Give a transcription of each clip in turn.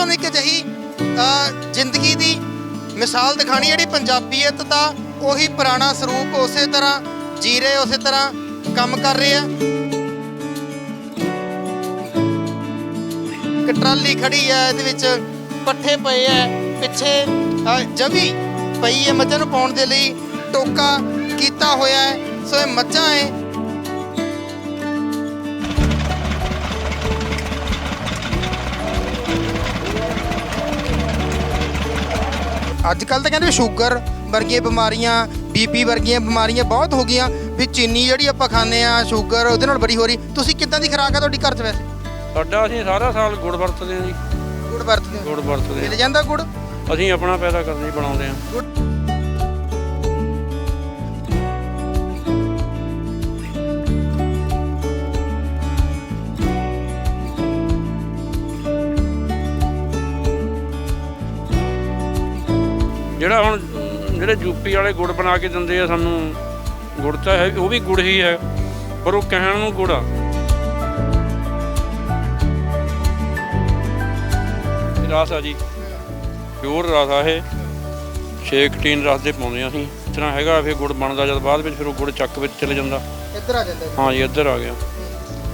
ਤੁਹਾਨੂੰ ਇੱਕ ਅਜਿਹੀ ਜ਼ਿੰਦਗੀ ਦੀ ਮਿਸਾਲ ਦਿਖਾਣੀ ਜਿਹੜੀ ਪੰਜਾਬੀਅਤ ਦਾ ਉਹੀ ਪੁਰਾਣਾ ਸਰੂਪ ਉਸੇ ਤਰ੍ਹਾਂ ਜੀ ਰਹੇ, ਉਸੇ ਤਰ੍ਹਾਂ ਕੰਮ ਕਰ ਰਹੇ ਆ। ਇੱਕ ਟਰਾਲੀ ਖੜੀ ਹੈ, ਇਹਦੇ ਵਿੱਚ ਪੱਠੇ ਪਏ ਐ ਪਿੱਛੇ ਜਵੀ ਪਈ ਹੈ ਮੱਝਾਂ ਨੂੰ ਪਾਉਣ ਦੇ ਲਈ, ਟੋਕਾ ਕੀਤਾ ਹੋਇਆ ਹੈ, ਸੋ ਇਹ ਮੱਝਾਂ ਹੈ। ਅੱਜ ਕੱਲ ਤਾਂ ਕਹਿੰਦੇ ਸ਼ੂਗਰ ਵਰਗੀਆਂ ਬਿਮਾਰੀਆਂ ਬੀਪੀ ਵਰਗੀਆਂ ਬਿਮਾਰੀਆਂ ਬਹੁਤ ਹੋ ਗਈਆਂ ਵੀ ਚੀਨੀ ਜਿਹੜੀ ਆਪਾਂ ਖਾਂਦੇ ਆ ਸ਼ੂਗਰ ਉਹਦੇ ਨਾਲ ਬੜੀ ਹੋ ਰਹੀ। ਤੁਸੀਂ ਕਿੱਦਾਂ ਦੀ ਖੁਰਾਕ ਆ ਤੁਹਾਡੀ ਘਰ 'ਚ ਵੈਸੇ? ਸਾਡਾ ਅਸੀਂ ਸਾਰਾ ਸਾਲ ਗੁੜ ਵਰਤਦੇ ਹਾਂ ਜੀ। ਗੁੜ ਵਰਤਦੇ ਹੋ। ਗੁੜ ਵਰਤਦੇ ਮਿਲ ਜਾਂਦਾ ਗੁੜ? ਅਸੀਂ ਆਪਣਾ ਪੈਦਾ ਕਰਦੇ ਬਣਾਉਂਦੇ ਹਾਂ। ਗੁੜ ਜਿਹੜਾ ਹੁਣ ਜਿਹੜੇ ਯੂਪੀ ਵਾਲੇ ਗੁੜ ਬਣਾ ਕੇ ਦਿੰਦੇ ਆ ਸਾਨੂੰ ਗੁੜ ਤਾਂ ਹੈ ਉਹ ਵੀ ਗੁੜ ਹੀ ਹੈ ਪਰ ਉਹ ਕਹਿਣ ਨੂੰ ਗੁੜ ਆ। ਰਸ ਆ ਜੀ ਪਿਓਰ ਰਸ ਆ ਇਹ। ਸ਼ੇਕ ਟੀਨ ਰਸ ਦੇ ਪਾਉਂਦੇ ਆ ਅਸੀਂ ਇਸ ਤਰ੍ਹਾਂ ਹੈਗਾ ਫਿਰ ਗੁੜ ਬਣਦਾ ਜਦ ਬਾਅਦ ਵਿੱਚ ਫਿਰ ਉਹ ਗੁੜ ਚੱਕ ਵਿੱਚ ਚਲੇ ਜਾਂਦਾ। ਇੱਧਰ ਆ ਜਾਂਦਾ। ਹਾਂ ਜੀ ਇੱਧਰ ਆ ਗਿਆ।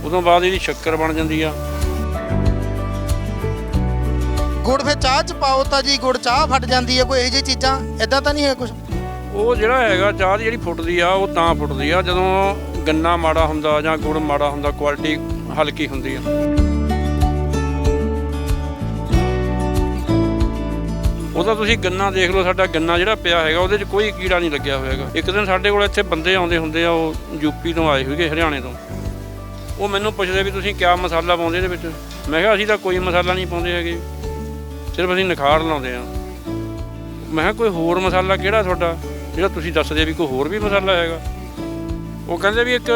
ਉਦੋਂ ਬਾਅਦ ਇਹਦੀ ਸ਼ੱਕਰ ਬਣ ਜਾਂਦੀ ਆ। ਗੁੜ ਫਿਰ ਚਾਹ ਚ ਪਾਓ ਤਾਂ ਜੀ, ਗੁੜ ਚਾਹ ਫਟ ਜਾਂਦੀ ਹੈ ਕੋਈ ਇਹੋ ਜਿਹੀ ਚੀਜ਼ਾਂ? ਇਦਾਂ ਤਾਂ ਨਹੀਂ ਹੈ ਕੁਝ ਉਹ ਜਿਹੜਾ ਹੈਗਾ, ਚਾਹ ਦੀ ਜਿਹੜੀ ਫੁੱਟਦੀ ਆ, ਉਹ ਤਾਂ ਫੁੱਟਦੀ ਆ, ਜਦੋਂ ਗੰਨਾ ਮਾੜਾ ਹੁੰਦਾ ਜਾਂ ਗੁੜ ਮਾੜਾ ਹੁੰਦਾ, ਕੁਆਲਿਟੀ ਹਲਕੀ ਹੁੰਦੀ ਆ। ਉਹਦਾ ਤੁਸੀਂ ਗੰਨਾ ਦੇਖ ਲਓ, ਸਾਡਾ ਗੰਨਾ ਜਿਹੜਾ ਪਿਆ ਹੈਗਾ, ਉਹਦੇ 'ਚ ਕੋਈ ਕੀੜਾ ਨਹੀਂ ਲੱਗਿਆ ਹੋਇਆ ਹੈਗਾ। ਇੱਕ ਦਿਨ ਸਾਡੇ ਕੋਲ ਇੱਥੇ ਬੰਦੇ ਆਉਂਦੇ ਹੁੰਦੇ ਆ, ਉਹ ਯੂਪੀ ਤੋਂ ਆਏ ਹੋਏ ਹਰਿਆਣੇ ਤੋਂ। ਉਹ ਮੈਨੂੰ ਪੁੱਛਦੇ ਵੀ ਤੁਸੀਂ ਕਿਆ ਮਸਾਲਾ ਪਾਉਂਦੇ ਇਹਦੇ ਵਿੱਚ? ਮੈਂ ਕਿਹਾ, ਅਸੀਂ ਤਾਂ ਕੋਈ ਮਸਾਲਾ ਨਹੀਂ ਪਾਉਂਦੇ ਹੈਗੇ। ਸਿਰਫ ਅਸੀਂ ਨਿਖਾਰ ਲਾਉਂਦੇ ਆ ਮੈਂ ਕਿਹਾ ਕੋਈ ਹੋਰ ਮਸਾਲਾ ਕਿਹੜਾ ਤੁਹਾਡਾ? ਜਿਹੜਾ ਤੁਸੀਂ ਦੱਸਦੇ ਵੀ ਕੋਈ ਹੋਰ ਵੀ ਮਸਾਲਾ ਹੈਗਾ। ਉਹ ਕਹਿੰਦੇ ਵੀ ਇੱਕ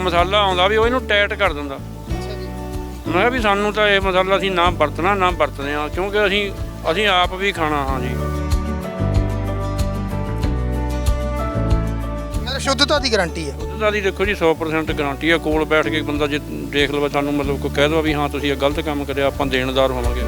ਮਸਾਲਾ ਆਉਂਦਾ ਵੀ ਉਹ ਇਹਨੂੰ ਟਾਈਟ ਕਰ ਦਿੰਦਾ। ਮੈਂ ਕਿਹਾ ਵੀ ਸਾਨੂੰ ਤਾਂ ਇਹ ਮਸਾਲਾ ਅਸੀਂ ਨਾ ਵਰਤਣਾ ਨਾ ਵਰਤਦੇ ਆ ਕਿਉਂਕਿ ਅਸੀਂ ਅਸੀਂ ਆਪ ਵੀ ਖਾਣਾ ਹਾਂ ਜੀ। ਮਤਲਬ ਸ਼ੁੱਧਤਾ ਦੀ ਗਾਰੰਟੀ ਹੈ ਉਹਦਾ ਦੀ ਦੇਖੋ ਜੀ 100% ਗਾਰੰਟੀ ਆ ਕੋਲ ਬੈਠ ਕੇ ਬੰਦਾ ਜੇ ਦੇਖ ਲਵੇ ਸਾਨੂੰ ਮਤਲਬ ਕੋਈ ਕਹਿ ਦੋ ਵੀ ਹਾਂ ਤੁਸੀਂ ਇਹ ਗਲਤ ਕੰਮ ਕਰਿਆ ਆਪਾਂ ਦੇਣਦਾਰ ਹੋਵਾਂਗੇ।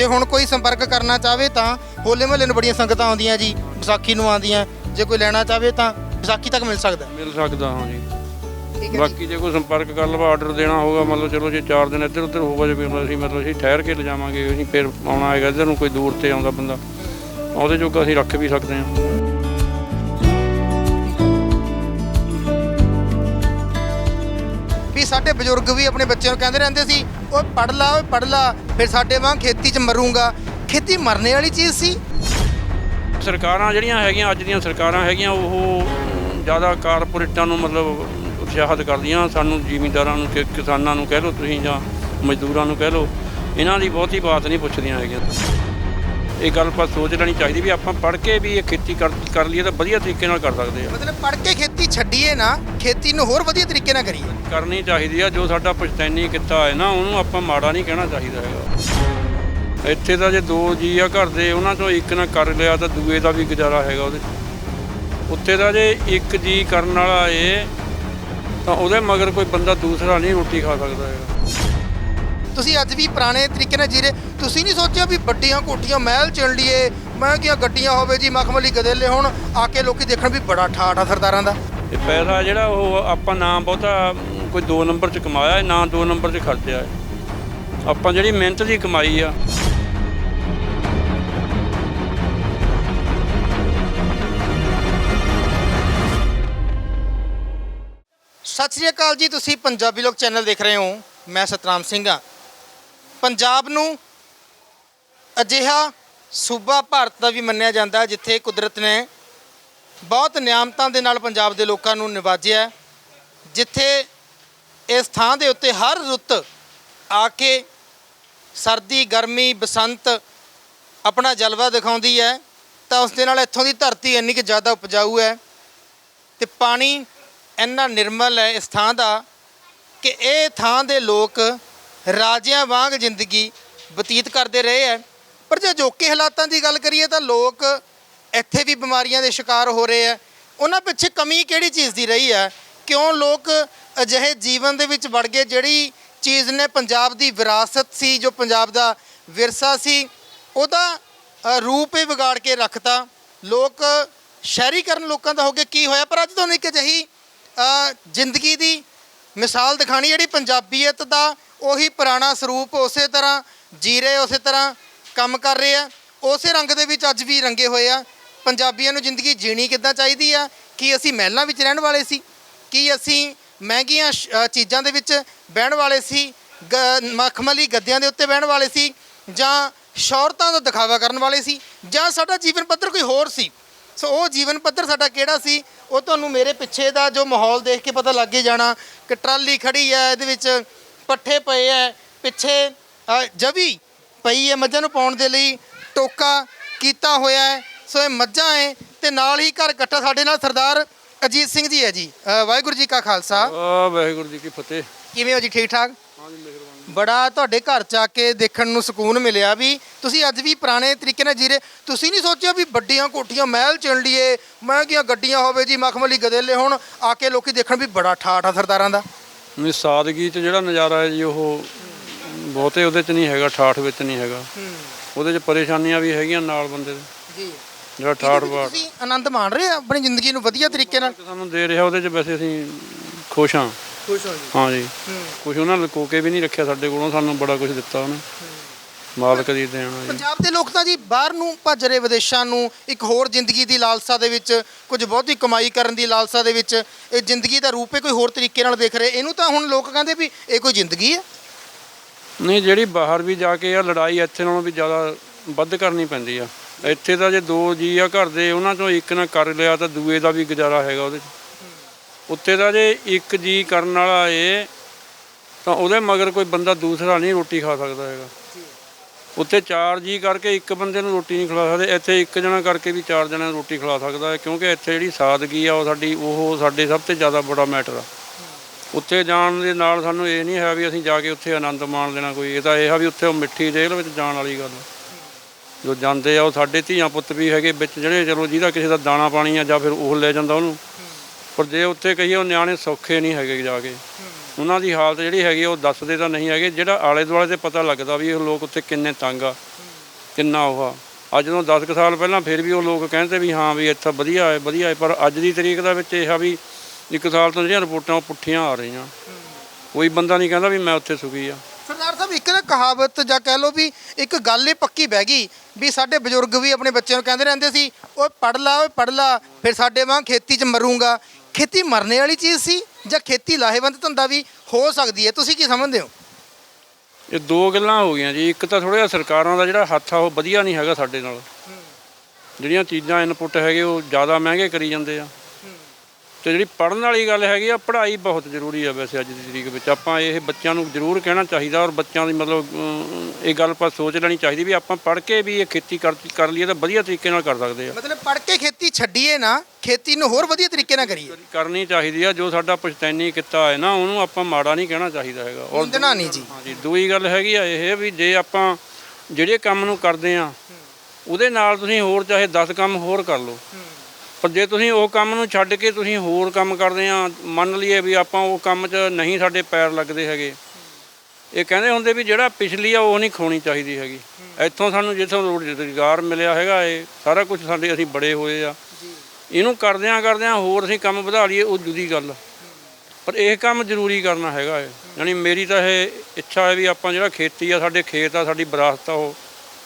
ਜੇ ਹੁਣ ਕੋਈ ਸੰਪਰਕ ਕਰਨਾ ਚਾਹਵੇ ਤਾਂ ਹੋਲੇ ਮਹੱਲੇ ਨੂੰ ਬੜੀਆਂ ਸੰਗਤਾਂ ਆਉਂਦੀਆਂ ਜੀ ਵਿਸਾਖੀ ਨੂੰ ਆਉਂਦੀਆਂ। ਜੇ ਕੋਈ ਲੈਣਾ ਚਾਹਵੇ ਤਾਂ ਵਿਸਾਖੀ ਤੱਕ ਮਿਲ ਸਕਦਾ ਹੈ। ਮਿਲ ਸਕਦਾ ਹਾਂ ਜੀ। ਠੀਕ ਹੈ ਜੀ। ਬਾਕੀ ਜੇ ਕੋਈ ਸੰਪਰਕ ਕਰ ਲਵਾ ਆਰਡਰ ਦੇਣਾ ਹੋਗਾ ਮਤਲਬ ਚਲੋ ਜੇ 4 ਦਿਨ ਇੱਧਰ ਉੱਧਰ ਹੋਗਾ ਜੇ ਵੀ ਅਸੀਂ ਮਤਲਬ ਅਸੀਂ ਠਹਿਰ ਕੇ ਲਿਜਾਵਾਂਗੇ ਅਸੀਂ ਫਿਰ ਆਉਣਾ ਹੈਗਾ ਇੱਧਰ ਨੂੰ ਕੋਈ ਦੂਰ ਤੇ ਆਉਂਦਾ ਬੰਦਾ ਉਹਦੇ ਜੋਗਾ ਅਸੀਂ ਰੱਖ ਵੀ ਸਕਦੇ ਹਾਂ। ਵੀ ਸਾਡੇ ਬਜ਼ੁਰਗ ਵੀ ਆਪਣੇ ਬੱਚਿਆਂ ਨੂੰ ਕਹਿੰਦੇ ਰਹਿੰਦੇ ਸੀ ਉਹ ਪੜ ਲਾ, ਓਏ ਪੜ ਲਾ, ਫਿਰ ਸਾਡੇ ਵਾਂਗ ਖੇਤੀ 'ਚ ਮਰੂੰਗਾ। ਖੇਤੀ ਮਰਨੇ ਵਾਲੀ ਚੀਜ਼ ਸੀ। ਸਰਕਾਰਾਂ ਜਿਹੜੀਆਂ ਹੈਗੀਆਂ, ਅੱਜ ਦੀਆਂ ਸਰਕਾਰਾਂ ਹੈਗੀਆਂ, ਉਹ ਜ਼ਿਆਦਾ ਕਾਰਪੋਰੇਟਾਂ ਨੂੰ ਮਤਲਬ ਉਤਸ਼ਾਹਿਤ ਕਰਦੀਆਂ। ਸਾਨੂੰ ਜ਼ਿਮੀਂਦਾਰਾਂ ਨੂੰ ਕਿ, ਕਿਸਾਨਾਂ ਨੂੰ ਕਹਿ ਲਓ ਤੁਸੀਂ ਜਾਂ ਮਜ਼ਦੂਰਾਂ ਨੂੰ ਕਹਿ ਲਓ, ਇਹਨਾਂ ਦੀ ਬਹੁਤੀ ਬਾਤ ਨਹੀਂ ਪੁੱਛਦੀਆਂ ਹੈਗੀਆਂ। ਇਹ ਗੱਲ ਆਪਾਂ ਸੋਚ ਲੈਣੀ ਚਾਹੀਦੀ ਵੀ ਆਪਾਂ ਪੜ੍ਹ ਕੇ ਵੀ ਇਹ ਖੇਤੀ ਕਰ ਕਰ ਲਈਏ ਤਾਂ ਵਧੀਆ ਤਰੀਕੇ ਨਾਲ ਕਰ ਸਕਦੇ ਆ। ਮਤਲਬ ਪੜ ਕੇ ਖੇਤੀ ਛੱਡੀਏ ਨਾ ਖੇਤੀ ਨੂੰ ਹੋਰ ਵਧੀਆ ਤਰੀਕੇ ਨਾਲ ਕਰੀਏ। ਕਰਨੀ ਚਾਹੀਦੀ ਆ ਜੋ ਸਾਡਾ ਪਛਤੈਨੀ ਕਿੱਤਾ ਹੈ ਨਾ ਉਹਨੂੰ ਆਪਾਂ ਮਾੜਾ ਨਹੀਂ ਕਹਿਣਾ ਚਾਹੀਦਾ ਹੈਗਾ। ਇੱਥੇ ਤਾਂ ਜੇ ਦੋ ਜੀ ਆ ਘਰ ਦੇ ਉਹਨਾਂ ਚੋਂ ਇੱਕ ਨਾ ਕਰ ਲਿਆ ਤਾਂ ਦੂਏ ਦਾ ਵੀ ਗੁਜ਼ਾਰਾ ਹੈਗਾ ਉਹਦੇ। ਉੱਥੇ ਤਾਂ ਜੇ ਇੱਕ ਜੀ ਕਰਨ ਵਾਲਾ ਏ ਤਾਂ ਉਹਦੇ ਮਗਰ ਕੋਈ ਬੰਦਾ ਦੂਸਰਾ ਨਹੀਂ ਰੋਟੀ ਖਾ ਸਕਦਾ ਹੈਗਾ। ਤੁਸੀਂ ਅੱਜ ਵੀ ਪੁਰਾਣੇ ਤਰੀਕੇ ਨਾਲ ਜੀ ਰਹੇ ਤੁਸੀਂ ਨਹੀਂ ਸੋਚਿਆ ਵੀ ਵੱਡੀਆਂ ਕੋਠੀਆਂ ਮਹਿਲ ਚਿਣ ਲਈਏ ਮਹਿੰਗੀਆਂ ਗੱਡੀਆਂ ਹੋਵੇ ਜੀ ਮਖਮਲੀ ਗਦੇਲੇ ਹੁਣ ਆ ਕੇ ਲੋਕੀ ਦੇਖਣ ਵੀ ਬੜਾ ਠਾਠ ਆ ਸਰਦਾਰਾਂ ਦਾ। ਇਹ ਪੈਸਾ ਜਿਹੜਾ ਉਹ ਆਪਾਂ ਨਾ ਬਹੁਤਾ ਕੋਈ 2 ਨੰਬਰ 'ਚ ਕਮਾਇਆ ਨਾ 2 ਨੰਬਰ 'ਚ ਖਰਚਿਆ। ਆਪਾਂ ਜਿਹੜੀ ਮਿਹਨਤ ਦੀ ਕਮਾਈ ਆ। ਸਤਿ ਸ੍ਰੀ ਅਕਾਲ ਜੀ ਤੁਸੀਂ ਪੰਜਾਬੀ ਲੋਕ ਚੈਨਲ ਦੇਖ ਰਹੇ ਹੋ ਮੈਂ ਸਤਨਾਮ ਸਿੰਘ ਹਾਂ ਪੰਜਾਬ ਨੂੰ ਅਜਿਹਾ ਸੂਬਾ ਭਾਰਤ ਦਾ ਵੀ ਮੰਨਿਆ ਜਾਂਦਾ ਜਿੱਥੇ ਕੁਦਰਤ ਨੇ ਬਹੁਤ ਨਿਆਮਤਾਂ ਦੇ ਨਾਲ ਪੰਜਾਬ ਦੇ ਲੋਕਾਂ ਨੂੰ ਨਿਵਾਜਿਆ ਜਿੱਥੇ ਇਸ ਥਾਂ ਦੇ ਉੱਤੇ ਹਰ ਰੁੱਤ ਆ ਕੇ ਸਰਦੀ, ਗਰਮੀ, ਬਸੰਤ ਆਪਣਾ ਜਲਵਾ ਦਿਖਾਉਂਦੀ ਹੈ, ਤਾਂ ਉਸ ਦੇ ਨਾਲ ਇੱਥੋਂ ਦੀ ਧਰਤੀ ਇੰਨੀ ਕਿ ਜ਼ਿਆਦਾ ਉਪਜਾਊ ਹੈ ਤੇ ਪਾਣੀ ਇੰਨਾ ਨਿਰਮਲ ਹੈ ਇਸ ਥਾਂ ਦਾ ਕਿ ਇਹ ਥਾਂ ਦੇ ਲੋਕ ਰਾਜਿਆਂ ਵਾਂਗ ਜ਼ਿੰਦਗੀ ਬਤੀਤ ਕਰਦੇ ਰਹੇ ਹੈ। ਪਰ ਜੇ ਅਜੋਕੇ ਹਾਲਾਤਾਂ ਦੀ ਗੱਲ ਕਰੀਏ ਤਾਂ ਲੋਕ ਇੱਥੇ ਵੀ ਬਿਮਾਰੀਆਂ ਦੇ ਸ਼ਿਕਾਰ ਹੋ ਰਹੇ ਹੈ। ਉਹਨਾਂ ਪਿੱਛੇ ਕਮੀ ਕਿਹੜੀ ਚੀਜ਼ ਦੀ ਰਹੀ ਹੈ? ਕਿਉਂ ਲੋਕ ਅਜਿਹੇ ਜੀਵਨ ਦੇ ਵਿੱਚ ਵੜ ਗਏ? ਜਿਹੜੀ ਚੀਜ਼ ਨੇ ਪੰਜਾਬ ਦੀ ਵਿਰਾਸਤ ਸੀ, ਜੋ ਪੰਜਾਬ ਦਾ ਵਿਰਸਾ ਸੀ, ਉਹਦਾ ਰੂਪ ਹੀ ਵਿਗਾੜ ਕੇ ਰੱਖਤਾ। ਲੋਕ ਸ਼ਹਿਰੀਕਰਨ ਲੋਕਾਂ ਦਾ ਹੋ ਕੇ ਕੀ ਹੋਇਆ? ਪਰ ਅੱਜ ਤੁਹਾਨੂੰ ਇੱਕ ਅਜਿਹੀ ਜ਼ਿੰਦਗੀ ਦੀ ਮਿਸਾਲ ਦਿਖਾਣੀ ਜਿਹੜੀ ਪੰਜਾਬੀਅਤ ਦਾ ਉਹੀ ਪੁਰਾਣਾ ਸਰੂਪ ਉਸੇ ਤਰ੍ਹਾਂ ਜੀ ਰਹੇ ਉਸੇ ਤਰ੍ਹਾਂ ਕੰਮ ਕਰ ਰਹੇ ਆ। ਉਸੇ ਰੰਗ ਦੇ ਵਿੱਚ ਅੱਜ ਵੀ ਰੰਗੇ ਹੋਏ ਆ। ਪੰਜਾਬੀਆਂ ਨੂੰ ਜ਼ਿੰਦਗੀ ਜੀਣੀ ਕਿੱਦਾਂ ਚਾਹੀਦੀ ਆ? ਕੀ ਅਸੀਂ ਮਹਿਲਾਂ ਵਿੱਚ ਰਹਿਣ ਵਾਲੇ ਸੀ? ਕੀ ਅਸੀਂ ਮਹਿੰਗੀਆਂ ਸ਼- ਚੀਜ਼ਾਂ ਦੇ ਵਿੱਚ ਬਹਿਣ ਵਾਲੇ ਸੀ? ਗ- ਮਖਮਲੀ ਗੱਦਿਆਂ ਦੇ ਉੱਤੇ ਬਹਿਣ ਵਾਲੇ ਸੀ ਜਾਂ ਸ਼ੌਹਰਤਾਂ ਦਾ ਦਿਖਾਵਾ ਕਰਨ ਵਾਲੇ ਸੀ? ਜਾਂ ਸਾਡਾ ਜੀਵਨ ਪੱਧਰ ਕੋਈ ਹੋਰ ਸੀ? ਸੋ ਉਹ ਜੀਵਨ ਪੱਧਰ ਸਾਡਾ ਕਿਹੜਾ ਸੀ ਉਹ ਤੁਹਾਨੂੰ ਮੇਰੇ ਪਿੱਛੇ ਦਾ ਜੋ ਮਾਹੌਲ ਦੇਖ ਕੇ ਪਤਾ ਲੱਗ ਹੀ ਜਾਣਾ ਕਿ ਟਰਾਲੀ ਖੜੀ ਹੈ ਇਹਦੇ ਵਿੱਚ ਪੱਠੇ ਪਏ ਹੈ ਪਿੱਛੇ ਜਵੀ ਪਈ ਹੈ ਮੱਝਾਂ ਨੂੰ ਪਾਉਣ ਦੇ ਲਈ ਟੋਕਾ ਕੀਤਾ ਹੋਇਆ ਹੈ ਸੋ ਇਹ ਮੱਝਾਂ ਹੈ ਤੇ ਨਾਲ ਹੀ ਘਰ ਇਕੱਠਾ ਸਾਡੇ ਨਾਲ ਸਰਦਾਰ ਅਜੀਤ ਸਿੰਘ ਜੀ ਹੈ ਜੀ। ਵਾਹਿਗੁਰੂ ਜੀ ਕਾ ਖਾਲਸਾ। ਵਾਹਿਗੁਰੂ ਜੀ ਕੀ ਫਤਿਹ। ਕਿਵੇਂ ਹੋ ਜੀ ਠੀਕ ਠਾਕ? ਹਾਂਜੀ ਮਿਹਰਬਾਨੀ ਬੜਾ ਤੁਹਾਡੇ ਘਰ ਚ ਆ ਕੇ ਦੇਖਣ ਨੂੰ ਸਕੂਨ ਮਿਲਿਆ ਵੀ ਤੁਸੀਂ ਅੱਜ ਵੀ ਪੁਰਾਣੇ ਤਰੀਕੇ ਨਾਲ ਜੀ ਰਹੇ ਤੁਸੀਂ ਨਹੀਂ ਸੋਚਿਆ ਵੀ ਵੱਡੀਆਂ ਕੋਠੀਆਂ ਮਹਿਲ ਚਿਣ ਲਈਏ ਮਹਿੰਗੀਆਂ ਗੱਡੀਆਂ ਹੋਵੇ ਜੀ ਮਖਮਲੀ ਗਦੇਲੇ ਹੁਣ ਆ ਕੇ ਲੋਕੀ ਦੇਖਣ ਵੀ ਬੜਾ ਠਾਠ ਆ ਸਰਦਾਰਾਂ ਦਾ। ਨਹੀਂ ਸਾਦਗੀ 'ਚ ਜਿਹੜਾ ਨਜ਼ਾਰਾ ਹੈ ਜੀ ਉਹ ਬਹੁਤੇ ਉਹਦੇ 'ਚ ਨਹੀਂ ਹੈਗਾ ਠਾਠ ਵਿੱਚ ਨਹੀਂ ਹੈਗਾ। ਉਹਦੇ 'ਚ ਪਰੇਸ਼ਾਨੀਆਂ ਵੀ ਹੈਗੀਆਂ ਨਾਲ ਬੰਦੇ ਦੇ। ਜੀ। ਜਿਹੜਾ ਠਾਠ ਬਾਠ ਤੁਸੀਂ ਆਨੰਦ ਮਾਣ ਰਹੇ ਆ ਆਪਣੀ ਜ਼ਿੰਦਗੀ ਨੂੰ ਵਧੀਆ ਤਰੀਕੇ ਨਾਲ? ਸਾਨੂੰ ਦੇ ਰਿਹਾ ਉਹਦੇ 'ਚ ਵੈਸੇ ਅਸੀਂ ਖੁਸ਼ ਹਾਂ। ਖੁਸ਼ ਹੋ ਜੀ। ਹਾਂ ਜੀ। ਕੁਝ ਉਹਨਾਂ ਨੇ ਲੁਕੋ ਕੇ ਵੀ ਨਹੀਂ ਰੱਖਿਆ ਸਾਡੇ ਕੋਲੋਂ ਸਾਨੂੰ ਬੜਾ ਕੁਝ ਦਿੱਤਾ ਉਹਨੇ। ਮਾਲਕ ਦੀ ਦੇਣਾ ਜੀ। ਪੰਜਾਬ ਦੇ ਲੋਕ ਤਾਂ ਜੀ ਬਾਹਰ ਨੂੰ ਭੱਜ ਰਹੇ ਵਿਦੇਸ਼ਾਂ ਨੂੰ ਇੱਕ ਹੋਰ ਜ਼ਿੰਦਗੀ ਦੀ ਲਾਲਸਾ ਦੇ ਵਿੱਚ ਕੁਝ ਬਹੁਤੀ ਕਮਾਈ ਕਰਨ ਦੀ ਲਾਲਸਾ ਦੇ ਵਿੱਚ ਇਹ ਜ਼ਿੰਦਗੀ ਦਾ ਰੂਪ ਹੀ ਕੋਈ ਹੋਰ ਤਰੀਕੇ ਨਾਲ ਦੇਖ ਰਹੇ। ਇਹਨੂੰ ਤਾਂ ਹੁਣ ਲੋਕ ਕਹਿੰਦੇ ਵੀ ਇਹ ਕੋਈ ਜ਼ਿੰਦਗੀ ਹੈ। ਨਹੀਂ ਜਿਹੜੀ ਬਾਹਰ ਵੀ ਜਾ ਕੇ ਆ ਲੜਾਈ ਇੱਥੇ ਨਾਲੋਂ ਵੀ ਜ਼ਿਆਦਾ ਵੱਧ ਕਰਨੀ ਪੈਂਦੀ ਆ। ਇੱਥੇ ਤਾਂ ਜੇ ਦੋ ਜੀ ਆ ਘਰ ਦੇ ਉਹਨਾਂ ਚੋਂ ਇੱਕ ਨੇ ਕਰ ਲਿਆ ਤਾਂ ਦੂਏ ਦਾ ਵੀ ਗੁਜ਼ਾਰਾ ਹੈਗਾ ਉਹਦੇ 'ਚ। ਉੱਤੇ ਤਾਂ ਜੇ ਇੱਕ ਜੀ ਕਰਨ ਵਾਲਾ ਏ ਤਾਂ ਉਹਦੇ ਮਗਰ ਕੋਈ ਬੰਦਾ ਦੂਸਰਾ ਨਹੀਂ ਰੋਟੀ ਖਾ ਸਕਦਾ ਹੈਗਾ। ਉੱਤੇ ਚਾਰ ਜੀ ਕਰਕੇ ਇੱਕ ਬੰਦੇ ਨੂੰ ਰੋਟੀ ਨਹੀਂ ਖਿਲਾ ਸਕਦੇ ਇੱਥੇ ਇੱਕ ਜਣਾ ਕਰਕੇ ਵੀ ਚਾਰ ਜਣਿਆਂ ਨੂੰ ਰੋਟੀ ਖਿਲਾ ਸਕਦਾ ਹੈ ਕਿਉਂਕਿ ਇੱਥੇ ਜਿਹੜੀ ਸਾਦਗੀ ਆ ਉਹ ਸਾਡੀ ਉਹ ਸਾਡੇ ਸਭ ਤੋਂ ਜ਼ਿਆਦਾ ਬੜਾ ਮੈਟਰ ਆ। ਉੱਥੇ ਜਾਣ ਦੇ ਨਾਲ ਸਾਨੂੰ ਇਹ ਨਹੀਂ ਹੈ ਵੀ ਅਸੀਂ ਜਾ ਕੇ ਉੱਥੇ ਆਨੰਦ ਮਾਣ ਲੈਣਾ ਕੋਈ ਇਹ ਤਾਂ ਇਹ ਆ ਵੀ ਉੱਥੇ ਉਹ ਮਿੱਠੀ ਜੇਲ੍ਹ ਵਿੱਚ ਜਾਣ ਵਾਲੀ ਗੱਲ ਆ। ਜੋ ਜਾਂਦੇ ਆ ਉਹ ਸਾਡੇ ਧੀਆਂ ਪੁੱਤ ਵੀ ਹੈਗੇ ਵਿੱਚ ਜਿਹੜੇ ਚਲੋ ਜਿਹਦਾ ਕਿਸੇ ਦਾ ਦਾਣਾ ਪਾਣੀ ਆ ਜਾਂ ਫਿਰ ਉਹ ਲੈ ਜਾਂਦਾ ਉਹਨੂੰ। ਪਰ ਜੇ ਉੱਥੇ ਕਹੀਏ ਉਹ ਨਿਆਣੇ ਸੌਖੇ ਨਹੀਂ ਹੈਗੇ ਜਾ ਕੇ। ਉਹਨਾਂ ਦੀ ਹਾਲਤ ਜਿਹੜੀ ਹੈਗੀ ਉਹ ਦੱਸਦੇ ਤਾਂ ਨਹੀਂ ਹੈਗੇ। ਜਿਹੜਾ ਆਲੇ ਦੁਆਲੇ ਤੇ ਪਤਾ ਲੱਗਦਾ ਵੀ ਇਹ ਲੋਕ ਉੱਥੇ ਕਿੰਨੇ ਤੰਗ ਆ, ਕਿੰਨਾ ਉਹ ਆ। ਅੱਜ ਤੋਂ 10 ਸਾਲ ਪਹਿਲਾਂ ਫਿਰ ਵੀ ਉਹ ਲੋਕ ਕਹਿੰਦੇ ਵੀ ਹਾਂ ਵੀ ਇੱਥੇ ਵਧੀਆ ਹੈ ਵਧੀਆ ਹੈ। ਪਰ ਅੱਜ ਦੀ ਤਰੀਕ ਦਾ ਵਿੱਚ ਇਹ ਆ ਵੀ ਇੱਕ ਸਾਲ ਤੋਂ ਜਿਹੜੀਆਂ ਰਿਪੋਰਟਾਂ, ਉਹ ਪੁੱਠੀਆਂ ਆ ਰਹੀਆਂ। ਕੋਈ ਬੰਦਾ ਨਹੀਂ ਕਹਿੰਦਾ ਵੀ ਮੈਂ ਉੱਥੇ ਸੁਖੀ ਆ। ਸਰਦਾਰ ਸਾਹਿਬ, ਇੱਕ ਨਾ ਕਹਾਵਤ ਜਾਂ ਕਹਿ ਲੋ ਵੀ ਇੱਕ ਗੱਲ ਇਹ ਪੱਕੀ ਬਹਿ ਗਈ ਵੀ ਸਾਡੇ ਬਜ਼ੁਰਗ ਵੀ ਆਪਣੇ ਬੱਚਿਆਂ ਨੂੰ ਕਹਿੰਦੇ ਰਹਿੰਦੇ ਸੀ, ਓਏ ਪੜ ਲਾ, ਓਏ ਪੜ ਲਾ, ਫਿਰ ਸਾਡੇ ਵਾਂਗ ਖੇਤੀ 'ਚ ਮਰੂੰਗਾ। ਖੇਤੀ ਮਰਨੇ ਵਾਲੀ ਚੀਜ਼ ਸੀ ਜਾਂ ਖੇਤੀ ਲਾਹੇਵੰਦ ਧੰਦਾ ਵੀ ਹੋ ਸਕਦੀ ਹੈ? ਤੁਸੀਂ ਕੀ ਸਮਝਦੇ ਹੋ? ਇਹ ਦੋ ਗੱਲਾਂ ਹੋ ਗਈਆਂ ਜੀ। ਇੱਕ ਤਾਂ ਥੋੜਾ ਜਿਹਾ ਸਰਕਾਰਾਂ ਦਾ ਜਿਹੜਾ ਹੱਥ ਆ ਉਹ ਵਧੀਆ ਨਹੀਂ ਹੈਗਾ ਸਾਡੇ ਨਾਲ। ਜਿਹੜੀਆਂ ਚੀਜ਼ਾਂ ਇਨਪੁੱਟ ਹੈਗੇ ਉਹ ਜ਼ਿਆਦਾ ਮਹਿੰਗੇ ਕਰੀ ਜਾਂਦੇ ਆ। ਤੇ ਜਿਹੜੀ ਪੜਨ ਵਾਲੀ ਗੱਲ ਹੈਗੀ ਆ ਪੜ੍ਹਾਈ ਬਹੁਤ ਜ਼ਰੂਰੀ ਆ ਵੈਸੇ ਅੱਜ ਦੀ ਤਰੀਕ ਵਿੱਚ। ਆਪਾਂ ਇਹ ਬੱਚਿਆਂ ਨੂੰ ਜ਼ਰੂਰ ਕਹਿਣਾ ਚਾਹੀਦਾ ਔਰ ਬੱਚਿਆਂ ਦੀ ਮਤਲਬ ਇਹ ਗੱਲ ਆਪਾਂ ਸੋਚ ਲੈਣੀ ਚਾਹੀਦੀ ਵੀ ਆਪਾਂ ਪੜ੍ਹ ਕੇ ਵੀ ਇਹ ਖੇਤੀ ਕਰ ਕਰ ਲਈਏ ਤਾਂ ਵਧੀਆ ਤਰੀਕੇ ਨਾਲ ਕਰ ਸਕਦੇ ਆ। ਮਤਲਬ ਪੜ ਕੇ ਖੇਤੀ ਛੱਡੀਏ ਨਾ ਖੇਤੀ ਨੂੰ ਹੋਰ ਵਧੀਆ ਤਰੀਕੇ ਨਾਲ ਕਰੀਏ। ਕਰਨੀ ਚਾਹੀਦੀ ਆ ਜੋ ਸਾਡਾ ਪੁਸ਼ਤੈਨੀ ਕਿੱਤਾ ਹੈ ਨਾ ਉਹਨੂੰ ਆਪਾਂ ਮਾੜਾ ਨਹੀਂ ਕਹਿਣਾ ਚਾਹੀਦਾ ਹੈਗਾ। ਔਰ ਨਿੰਦਣਾ ਨਹੀਂ ਜੀ। ਹਾਂਜੀ ਦੂਈ ਗੱਲ ਹੈਗੀ ਆ ਇਹ ਵੀ ਜੇ ਆਪਾਂ ਜਿਹੜੇ ਕੰਮ ਨੂੰ ਕਰਦੇ ਆ ਉਹਦੇ ਨਾਲ ਤੁਸੀਂ ਹੋਰ ਚਾਹੇ 10 ਕੰਮ ਹੋਰ ਕਰ ਲਓ। ਪਰ ਜੇ ਤੁਸੀਂ ਉਹ ਕੰਮ ਨੂੰ ਛੱਡ ਕੇ ਤੁਸੀਂ ਹੋਰ ਕੰਮ ਕਰਦੇ ਆ ਮੰਨ ਲਈਏ ਵੀ ਆਪਾਂ ਉਹ ਕੰਮ 'ਚ ਨਹੀਂ ਸਾਡੇ ਪੈਰ ਲੱਗਦੇ ਹੈਗੇ। ਇਹ ਕਹਿੰਦੇ ਹੁੰਦੇ ਵੀ ਜਿਹੜਾ ਪਿਛਲੀ ਆ ਉਹ ਨਹੀਂ ਖੋਣੀ ਚਾਹੀਦੀ ਹੈਗੀ। ਇੱਥੋਂ ਸਾਨੂੰ ਜਿੱਥੋਂ ਰੋਜ਼ਗਾਰ ਮਿਲਿਆ ਹੈਗਾ ਇਹ ਸਾਰਾ ਕੁਝ ਸਾਡੇ ਅਸੀਂ ਬੜੇ ਹੋਏ ਆ। ਇਹਨੂੰ ਕਰਦਿਆਂ ਕਰਦਿਆਂ ਹੋਰ ਅਸੀਂ ਕੰਮ ਵਧਾ ਲਈਏ ਉਹ ਜੁਦੀ ਗੱਲ। ਪਰ ਇਹ ਕੰਮ ਜ਼ਰੂਰੀ ਕਰਨਾ ਹੈਗਾ ਹੈ ਯਾਨੀ ਮੇਰੀ ਤਾਂ ਇਹ ਇੱਛਾ ਹੈ ਵੀ ਆਪਾਂ ਜਿਹੜਾ ਖੇਤੀ ਆ ਸਾਡੇ ਖੇਤ ਆ ਸਾਡੀ ਵਿਰਾਸਤ ਆ ਉਹ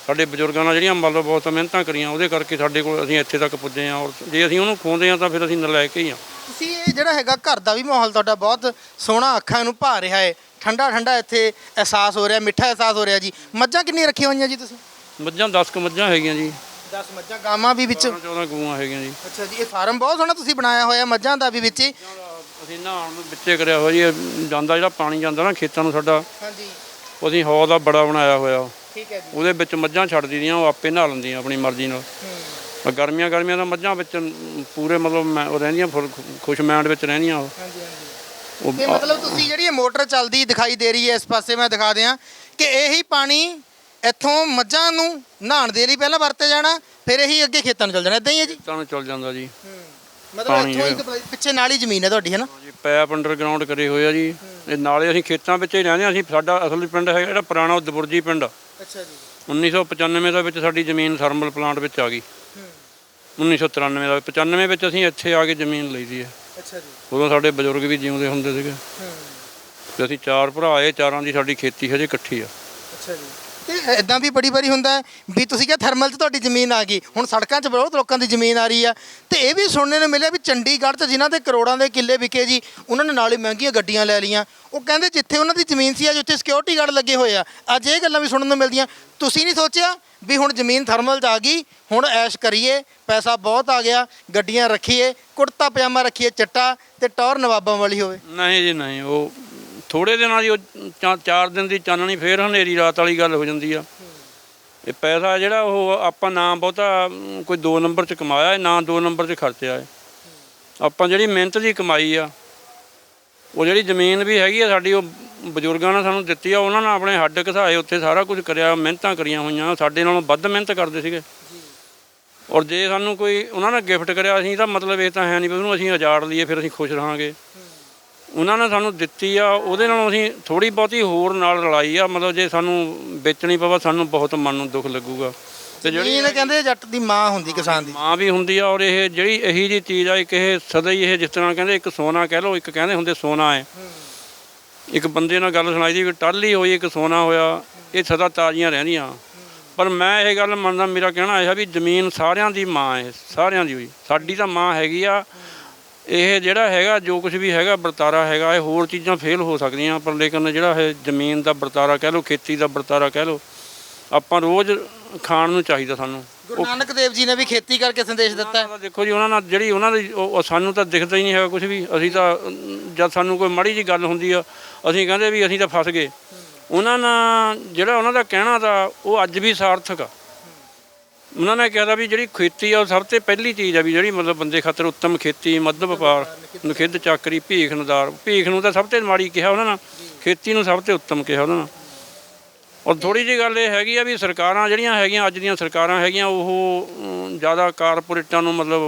ਸਾਡੇ ਬਜ਼ੁਰਗਾਂ ਨਾਲ ਜਿਹੜੀਆਂ ਮੰਨ ਲਓ ਬਹੁਤ ਮਿਹਨਤਾਂ ਕਰੀਆਂ ਉਹਦੇ ਕਰਕੇ ਸਾਡੇ ਕੋਲ ਅਸੀਂ ਇੱਥੇ ਤੱਕ ਪੁੱਜੇ ਆ ਔਰ ਜੇ ਅਸੀਂ ਉਹਨੂੰ ਖੋਂਦੇ ਆ ਤਾਂ ਫਿਰ ਅਸੀਂ ਨਲਾਇਕ ਹੀ ਆ ਤੁਸੀਂ ਇਹ ਜਿਹੜਾ ਹੈਗਾ ਘਰ ਦਾ ਵੀ ਮਾਹੌਲ ਤੁਹਾਡਾ ਬਹੁਤ ਸੋਹਣਾ ਅੱਖਾਂ ਨੂੰ ਭਾ ਰਿਹਾ ਹੈ। ਠੰਡਾ ਠੰਡਾ ਇੱਥੇ ਅਹਿਸਾਸ ਹੋ ਰਿਹਾ ਮਿੱਠਾ ਅਹਿਸਾਸ ਹੋ ਰਿਹਾ ਜੀ। ਮੱਝਾਂ ਕਿੰਨੀਆਂ ਰੱਖੀਆਂ ਹੋਈਆਂ ਜੀ ਤੁਸੀਂ? ਮੱਝਾਂ 10 ਕੁ ਮੱਝਾਂ ਹੈਗੀਆਂ ਜੀ। 10 ਮੱਝਾਂ ਗਾਵਾਂ ਵੀ ਵਿੱਚ? 14 ਗਊਆਂ ਹੈਗੀਆਂ ਜੀ। ਅੱਛਾ ਜੀ ਇਹ ਫਾਰਮ ਬਹੁਤ ਸੋਹਣਾ ਤੁਸੀਂ ਬਣਾਇਆ ਹੋਇਆ ਮੱਝਾਂ ਦਾ ਵੀ ਵਿੱਚ। ਹੀ। ਅਸੀਂ ਨਹਾਉਣ ਨੂੰ ਵਿੱਚੇ ਕਰਿਆ ਹੋਇਆ ਜੀ ਇਹ ਜਾਂਦਾ ਜਿਹੜਾ ਪਾਣੀ ਜਾਂਦਾ ਨਾ ਖੇਤਾਂ ਨੂੰ ਸਾਡਾ। ਹਾਂਜੀ। ਉਹ ਅਸੀਂ ਹੌਦ ਦਾ ਬੜਾ ਬਣਾਇਆ ਹੋਇਆ। ਠੀਕ ਹੈ ਜੀ। ਉਹਦੇ ਵਿੱਚ ਮੱਝਾਂ ਛੱਡ ਦਿੰਦੀਆਂ ਉਹ ਆਪੇ ਨਹਾ ਲੈਂਦੀਆਂ ਆਪਣੀ ਮਰਜ਼ੀ ਨਾਲ। ਗਰਮੀਆਂ ਗਰਮੀਆਂ ਦਾ ਮੱਝਾਂ ਵਿੱਚ ਪੂਰੇ ਮਤਲਬ ਮੈਂ- ਉਹ ਰਹਿੰਦੀਆਂ ਫੁੱਲ ਖੁਸ਼ ਵਿੱਚ ਰਹਿੰਦੀਆਂ ਉਹ। ਹਾਂਜੀ ਹਾਂਜੀ। ਮਤਲਬ ਤੁਸੀਂ ਜਿਹੜੀ ਇਹ ਮੋਟਰ ਚੱਲਦੀ ਦਿਖਾਈ ਦੇ ਰਹੀ ਹੈ ਇਸ ਪਾਸੇ ਮੈਂ ਦਿਖਾ ਦਿਆਂ ਕਿ ਇਹੀ ਪਾਣੀ ਇੱਥੋਂ ਮੱਝਾਂ ਨੂੰ ਨਹਾਉਣ ਦੇ ਲਈ ਪਹਿਲਾਂ ਵਰਤੇ ਜਾਣਾ ਫਿਰ ਇਹੀ ਅੱਗੇ ਖੇਤਾਂ ਨੂੰ ਚੱਲ ਜਾਣਾ ਇਦਾਂ ਹੀ ਹੈ ਜੀ? ਨੂੰ ਚਲ ਜਾਂਦਾ ਜੀ। ਮਤਲਬ ਇੱਥੋਂ ਹੀ ਪਿੱਛੇ ਨਾਲ ਹੀ ਜ਼ਮੀਨ ਹੈ ਤੁਹਾਡੀ ਹੈ ਨਾ? ਜੀ ਪੈਪ ਅੰਡਰਗਰਾਉਂਡ ਕਰੇ ਹੋਏ ਆ ਜੀ। ਇਹ ਨਾਲੇ ਅਸੀਂ ਖੇਤਾਂ ਵਿੱਚ ਹੀ ਰਹਿੰਦੇ ਹਾਂ ਅਸੀਂ ਸਾਡਾ ਅਸਲੀ ਪਿੰਡ ਹੈਗਾ ਜਿਹੜਾ ਪੁਰਾਣਾ ਦਬੁਰਜੀ ਪਿੰਡ ਅੱਛਾ ਜੀ। 1995 ਦੇ ਵਿੱਚ ਸਾਡੀ ਜ਼ਮੀਨ ਥਰਮਲ ਪਲਾਂਟ ਵਿੱਚ ਆ ਗਈ। 1993 ਦਾ 95 ਵਿੱਚ ਅਸੀਂ ਇੱਥੇ ਆ ਕੇ ਜ਼ਮੀਨ ਲਈ ਦੀ ਹੈ। ਅੱਛਾ ਜੀ। ਉਦੋਂ ਸਾਡੇ ਬਜ਼ੁਰਗ ਵੀ ਜਿਉਂਦੇ ਹੁੰਦੇ ਸੀਗੇ। ਤੇ ਅਸੀਂ ਚਾਰ ਭਰਾ ਏ ਚਾਰਾਂ ਦੀ ਸਾਡੀ ਖੇਤੀ ਹਜੇ ਇਕੱਠੀ ਆ। ਅੱਛਾ ਜੀ। ਤੇ ਇਦਾਂ ਵੀ ਬੜੀ ਵਾਰੀ ਹੁੰਦਾ ਹੈ ਵੀ ਤੁਸੀਂ ਕਿਹਾ ਥਰਮਲ 'ਚ ਤੁਹਾਡੀ ਜ਼ਮੀਨ ਆ ਗਈ, ਹੁਣ ਸੜਕਾਂ 'ਚ ਬਹੁਤ ਲੋਕਾਂ ਦੀ ਜ਼ਮੀਨ ਆ ਰਹੀ ਆ। ਤੇ ਇਹ ਵੀ ਸੁਣਨੇ ਨੂੰ ਮਿਲਿਆ ਵੀ ਚੰਡੀਗੜ੍ਹ 'ਚ ਜਿਨ੍ਹਾਂ ਦੇ ਕਰੋੜਾਂ ਦੇ ਕਿੱਲੇ ਵਿਕੇ ਜੀ, ਉਹਨਾਂ ਨੇ ਨਾਲ ਹੀ ਮਹਿੰਗੀਆਂ ਗੱਡੀਆਂ ਲੈ ਲਈਆਂ। ਉਹ ਕਹਿੰਦੇ ਜਿੱਥੇ ਉਹਨਾਂ ਦੀ ਜ਼ਮੀਨ ਸੀ, ਅੱਜ ਉੱਥੇ ਸਿਕਿਉਰਿਟੀ ਗਾਰਡ ਲੱਗੇ ਹੋਏ ਆ। ਅੱਜ ਇਹ ਗੱਲਾਂ ਵੀ ਸੁਣਨ ਨੂੰ ਮਿਲਦੀਆਂ। ਤੁਸੀਂ ਨਹੀਂ ਸੋਚਿਆ ਵੀ ਹੁਣ ਜ਼ਮੀਨ ਥਰਮਲ 'ਚ ਆ ਗਈ, ਹੁਣ ਐਸ਼ ਕਰੀਏ, ਪੈਸਾ ਬਹੁਤ ਆ ਗਿਆ, ਗੱਡੀਆਂ ਰੱਖੀਏ ਕੁੜਤਾ ਪਜਾਮਾ ਰੱਖੀਏ, ਚਿੱਟਾ ਤੇ ਟੌਰ ਨਵਾਬਾਂ ਵਾਲੀ ਹੋਵੇ? ਨਹੀਂ ਜੀ, ਨਹੀਂ, ਉਹ ਥੋੜੇ ਦਿਨਾਂ ਦੀ ਉਹ ਚਾਰ ਦਿਨ ਦੀ ਚਾਨਣੀ ਫੇਰ ਹਨੇਰੀ ਰਾਤ ਵਾਲੀ ਗੱਲ ਹੋ ਜਾਂਦੀ ਆ। ਇਹ ਪੈਸਾ ਜਿਹੜਾ ਉਹ ਆਪਾਂ ਨਾ ਬਹੁਤਾ ਕੋਈ 2 ਨੰਬਰ 'ਚ ਕਮਾਇਆ ਹੈ ਨਾ 2 ਨੰਬਰ 'ਚ ਖਰਚਿਆ ਹੈ ਆਪਾਂ ਜਿਹੜੀ ਮਿਹਨਤ ਦੀ ਕਮਾਈ ਆ ਉਹ ਜਿਹੜੀ ਜ਼ਮੀਨ ਵੀ ਹੈਗੀ ਆ ਸਾਡੀ ਉਹ ਬਜ਼ੁਰਗਾਂ ਨੇ ਸਾਨੂੰ ਦਿੱਤੀ ਆ ਉਹਨਾਂ ਨੇ ਆਪਣੇ ਹੱਡ ਘਸਾਏ ਉੱਥੇ ਸਾਰਾ ਕੁਝ ਕਰਿਆ ਮਿਹਨਤਾਂ ਕਰੀਆਂ ਹੋਈਆਂ ਸਾਡੇ ਨਾਲੋਂ ਵੱਧ ਮਿਹਨਤ ਕਰਦੇ ਸੀਗੇ। ਔਰ ਜੇ ਸਾਨੂੰ ਕੋਈ ਉਹਨਾਂ ਨੇ ਗਿਫਟ ਕਰਿਆ ਅਸੀਂ ਤਾਂ ਮਤਲਬ ਇਹ ਤਾਂ ਹੈ ਨਹੀਂ ਵੀ ਉਹਨੂੰ ਅਸੀਂ ਉਜਾੜ ਲਈਏ ਫਿਰ ਅਸੀਂ ਖੁਸ਼ ਰਹਾਂਗੇ। ਉਹਨਾਂ ਨੇ ਸਾਨੂੰ ਦਿੱਤੀ ਆ ਉਹਦੇ ਨਾਲੋਂ ਅਸੀਂ ਥੋੜੀ ਬਹੁਤੀ ਹੋਰ ਨਾਲ ਰਲਾਈ ਆ ਮਤਲਬ ਜੇ ਸਾਨੂੰ ਵੇਚਣੀ ਪਵੇ ਸਾਨੂੰ ਬਹੁਤ ਮਨ ਨੂੰ ਦੁੱਖ ਲੱਗੂਗਾ। ਤੇ ਜਿਹੜੀ ਜ਼ਮੀਨ ਕਹਿੰਦੇ ਜੱਟ ਦੀ ਮਾਂ ਹੁੰਦੀ ਕਿਸਾਨ ਦੀ। ਮਾਂ ਵੀ ਹੁੰਦੀ ਆ ਔਰ ਇਹ ਜਿਹੜੀ ਇਹੀ ਜੀ ਚੀਜ਼ ਆ ਇੱਕ ਇਹ ਸਦਾ ਹੀ ਇਹ ਜਿਸ ਤਰ੍ਹਾਂ ਕਹਿੰਦੇ ਇੱਕ ਸੋਨਾ ਕਹਿ ਲਓ ਇੱਕ ਕਹਿੰਦੇ ਹੁੰਦੇ ਸੋਨਾ ਹੈ ਇੱਕ ਬੰਦੇ ਨਾਲ ਗੱਲ ਸੁਣਾਈ ਦੀ ਕਿ ਟਾਲੀ ਹੋਈ ਇੱਕ ਸੋਨਾ ਹੋਇਆ ਇਹ ਸਦਾ ਤਾਜ਼ੀਆਂ ਰਹਿੰਦੀਆਂ। ਪਰ ਮੈਂ ਇਹ ਗੱਲ ਮੰਨਦਾ ਮੇਰਾ ਕਹਿਣਾ ਇਹ ਆ ਵੀ ਜ਼ਮੀਨ ਸਾਰਿਆਂ ਦੀ ਮਾਂ ਹੈ ਸਾਰਿਆਂ ਦੀ ਹੋਈ। ਸਾਡੀ ਤਾਂ ਮਾਂ ਹੈਗੀ ਆ ਇਹ ਜਿਹੜਾ ਹੈਗਾ ਜੋ ਕੁਝ ਵੀ ਹੈਗਾ ਵਰਤਾਰਾ ਹੈਗਾ ਇਹ ਹੋਰ ਚੀਜ਼ਾਂ ਫੇਲ ਹੋ ਸਕਦੀਆਂ ਪਰ ਲੇਕਿਨ ਜਿਹੜਾ ਇਹ ਜ਼ਮੀਨ ਦਾ ਵਰਤਾਰਾ ਕਹਿ ਲਓ ਖੇਤੀ ਦਾ ਵਰਤਾਰਾ ਕਹਿ ਲਓ ਆਪਾਂ ਰੋਜ਼ ਖਾਣ ਨੂੰ ਚਾਹੀਦਾ ਸਾਨੂੰ। ਗੁਰੂ ਨਾਨਕ ਦੇਵ ਜੀ ਨੇ ਵੀ ਖੇਤੀ ਕਰਕੇ ਸੰਦੇਸ਼ ਦਿੱਤਾ ਹੈ। ਦਾ ਦੇਖੋ ਜੀ ਉਹਨਾਂ ਨਾਲ ਜਿਹੜੀ ਉਹਨਾਂ ਦੀ ਉਹ ਉਹ ਸਾਨੂੰ ਤਾਂ ਦਿਖਦਾ ਹੀ ਨਹੀਂ ਹੈਗਾ ਕੁਝ ਵੀ। ਅਸੀਂ ਤਾਂ ਜਦ ਸਾਨੂੰ ਕੋਈ ਮਾੜੀ ਜੀ ਗੱਲ ਹੁੰਦੀ ਆ ਅਸੀਂ ਕਹਿੰਦੇ ਵੀ ਅਸੀਂ ਤਾਂ ਫਸ ਗਏ। ਉਹਨਾਂ ਨਾਲ ਜਿਹੜਾ ਉਹਨਾਂ ਦਾ ਕਹਿਣਾ ਤਾਂ ਉਹ ਅੱਜ ਵੀ ਸਾਰਥਕ ਆ। ਉਹਨਾਂ ਨੇ ਕਿਹਾ ਵੀ ਜਿਹੜੀ ਖੇਤੀ ਆ ਉਹ ਸਭ ਤੋਂ ਪਹਿਲੀ ਚੀਜ਼ ਆ ਵੀ ਜਿਹੜੀ ਮਤਲਬ ਬੰਦੇ ਖਾਤਰ ਉੱਤਮ ਖੇਤੀ ਮੱਧ ਵਪਾਰ, ਨਖਿੱਧ ਚਾਕਰੀ, ਭੀਖ ਨਦਾਰ, ਭੀਖ ਨੂੰ ਤਾਂ ਸਭ ਤੋਂ ਮਾੜੀ ਕਿਹਾ ਉਹਨਾਂ ਨੇ, ਖੇਤੀ ਨੂੰ ਸਭ ਤੋਂ ਉੱਤਮ ਕਿਹਾ ਉਹਨਾਂ ਨੇ। ਔਰ ਥੋੜੀ ਜਿਹੀ ਗੱਲ ਇਹ ਹੈਗੀ ਆ ਵੀ ਸਰਕਾਰਾਂ ਜਿਹੜੀਆਂ ਹੈਗੀਆਂ, ਅੱਜ ਦੀਆਂ ਸਰਕਾਰਾਂ ਹੈਗੀਆਂ, ਉਹ ਜ਼ਿਆਦਾ ਕਾਰਪੋਰੇਟਾਂ ਨੂੰ ਮਤਲਬ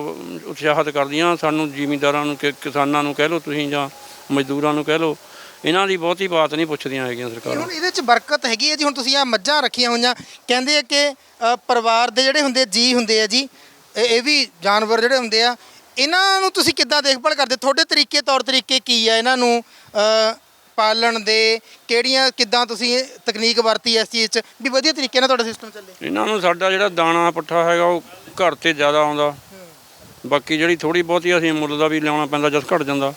ਉਤਸ਼ਾਹਿਤ ਕਰਦੀਆਂ, ਸਾਨੂੰ ਜ਼ਿਮੀਂਦਾਰਾਂ ਨੂੰ ਕਿਸਾਨਾਂ ਨੂੰ ਕਹਿ ਲਓ ਤੁਸੀਂ ਜਾਂ ਮਜ਼ਦੂਰਾਂ ਨੂੰ ਕਹਿ ਲਓ। ਇਹਨਾਂ ਦੀ ਬਹੁਤੀ ਬਾਤ ਨਹੀਂ ਪੁੱਛਦੀਆਂ ਹੈਗੀਆਂ ਸਰਕਾਰਾਂ। ਹੁਣ ਇਹਦੇ ਚ ਬਰਕਤ ਹੈਗੀ ਹੈ ਜੀ ਹੁਣ ਤੁਸੀਂ ਆ ਮੱਝਾਂ ਰੱਖੀਆਂ ਹੋਈਆਂ। ਕਹਿੰਦੇ ਆ ਕਿ ਅ, ਪਰਿਵਾਰ ਦੇ ਜਿਹੜੇ ਹੁੰਦੇ ਜੀ ਹੁੰਦੇ ਆ ਜੀ ਇਹ ਇਹ ਵੀ ਜਾਨਵਰ ਜਿਹੜੇ ਹੁੰਦੇ ਆ ਇਹਨਾਂ ਨੂੰ ਤੁਸੀਂ ਕਿੱਦਾਂ ਦੇਖਭਾਲ ਕਰਦੇ? ਤੁਹਾਡੇ ਤਰੀਕੇ ਤੌਰ ਤਰੀਕੇ ਕੀ ਆ ਇਹਨਾਂ ਨੂੰ ਅ, ਪਾਲਣ ਦੇ? ਕਿਹੜੀਆਂ ਕਿੱਦਾਂ ਤੁਸੀਂ ਤਕਨੀਕ ਵਰਤੀ ਇਸ ਚੀਜ਼ 'ਚ? ਵੀ ਵਧੀਆ ਤਰੀਕੇ ਨਾਲ ਤੁਹਾਡਾ ਸਿਸਟਮ ਚੱਲੇ। ਇਹਨਾਂ ਨੂੰ ਸਾਡਾ ਜਿਹੜਾ ਦਾਣਾ ਪੱਠਾ ਹੈਗਾ ਉਹ ਘਰ ਤੇ ਜ਼ਿਆਦਾ ਆਉਂਦਾ। ਬਾਕੀ ਜਿਹੜੀ ਥੋੜੀ ਬਹੁਤੀ ਅਸੀਂ ਮੁੱਲ ਦਾ ਵੀ ਲਿਆਉਣਾ ਪੈਂਦਾ ਜਦ ਘਟ ਜਾਂਦਾ।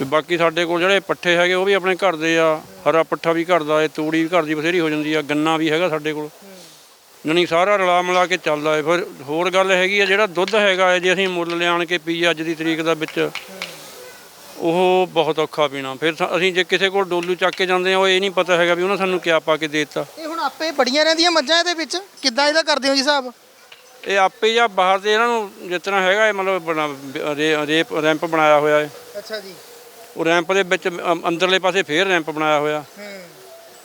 ਤੇ ਬਾਕੀ ਸਾਡੇ ਕੋਲ ਜਿਹੜੇ ਪੱਠੇ ਹੈਗੇ ਉਹ ਵੀ ਆਪਣੇ ਘਰ ਦੇ ਆ। ਹਰਾ ਪੱਠਾ ਵੀ ਘਰ ਦਾ ਹੈ ਤੂੜੀ ਵੀ ਘਰ ਦੀ ਬਥੇਰੀ ਹੋ ਜਾਂਦੀ ਆ ਗੰਨਾ ਵੀ ਹੈਗਾ ਸਾਡੇ ਕੋਲ। ਜਾਣੀ ਸਾਰਾ ਰਲਾ ਮਿਲਾ ਕੇ ਚੱਲਦਾ ਹੈ। ਫਿਰ ਹੋਰ ਗੱਲ ਹੈਗੀ ਆ ਜਿਹੜਾ ਦੁੱਧ ਹੈਗਾ ਹੈ ਜੇ ਅਸੀਂ ਮੁੱਲ ਲਿਆਣ ਕੇ ਪੀਏ ਅੱਜ ਦੀ ਤਰੀਕ ਦਾ ਵਿੱਚ ਉਹ ਬਹੁਤ ਔਖਾ ਪੀਣਾ। ਫਿਰ ਅਸੀਂ ਜੇ ਕਿਸੇ ਕੋਲ ਡੋਲੂ ਚੱਕ ਕੇ ਜਾਂਦੇ ਆ ਉਹ ਇਹ ਨਹੀਂ ਪਤਾ ਹੈਗਾ ਵੀ ਉਹਨਾਂ ਸਾਨੂੰ ਕਿਆ ਪਾ ਕੇ ਦੇ ਦਿੱਤਾ। ਇਹ ਹੁਣ ਆਪੇ ਬੜੀਆਂ ਰਹਿੰਦੀਆਂ ਮੱਝਾਂ ਇਹਦੇ ਵਿੱਚ। ਕਿੱਦਾਂ ਇਹਦਾ ਕਰਦੇ ਹੋ ਜੀ ਹਿਸਾਬ? ਇਹ ਆਪੇ ਜਾਂ ਬਾਹਰ ਦੇ ਇਹਨਾਂ ਨੂੰ ਤਰ੍ਹਾਂ ਹੈਗਾ ਇਹ ਮਤਲਬ ਰੇਪ ਰੈਂਪ ਬਣਾਇਆ ਹੋਇਆ ਹੈ। ਅੱਛਾ ਜੀ। ਉਹ ਰੈਂਪ ਦੇ ਵਿੱਚ ਅੰ- ਅੰਦਰਲੇ ਪਾਸੇ ਫੇਰ ਰੈਂਪ ਬਣਾਇਆ ਹੋਇਆ।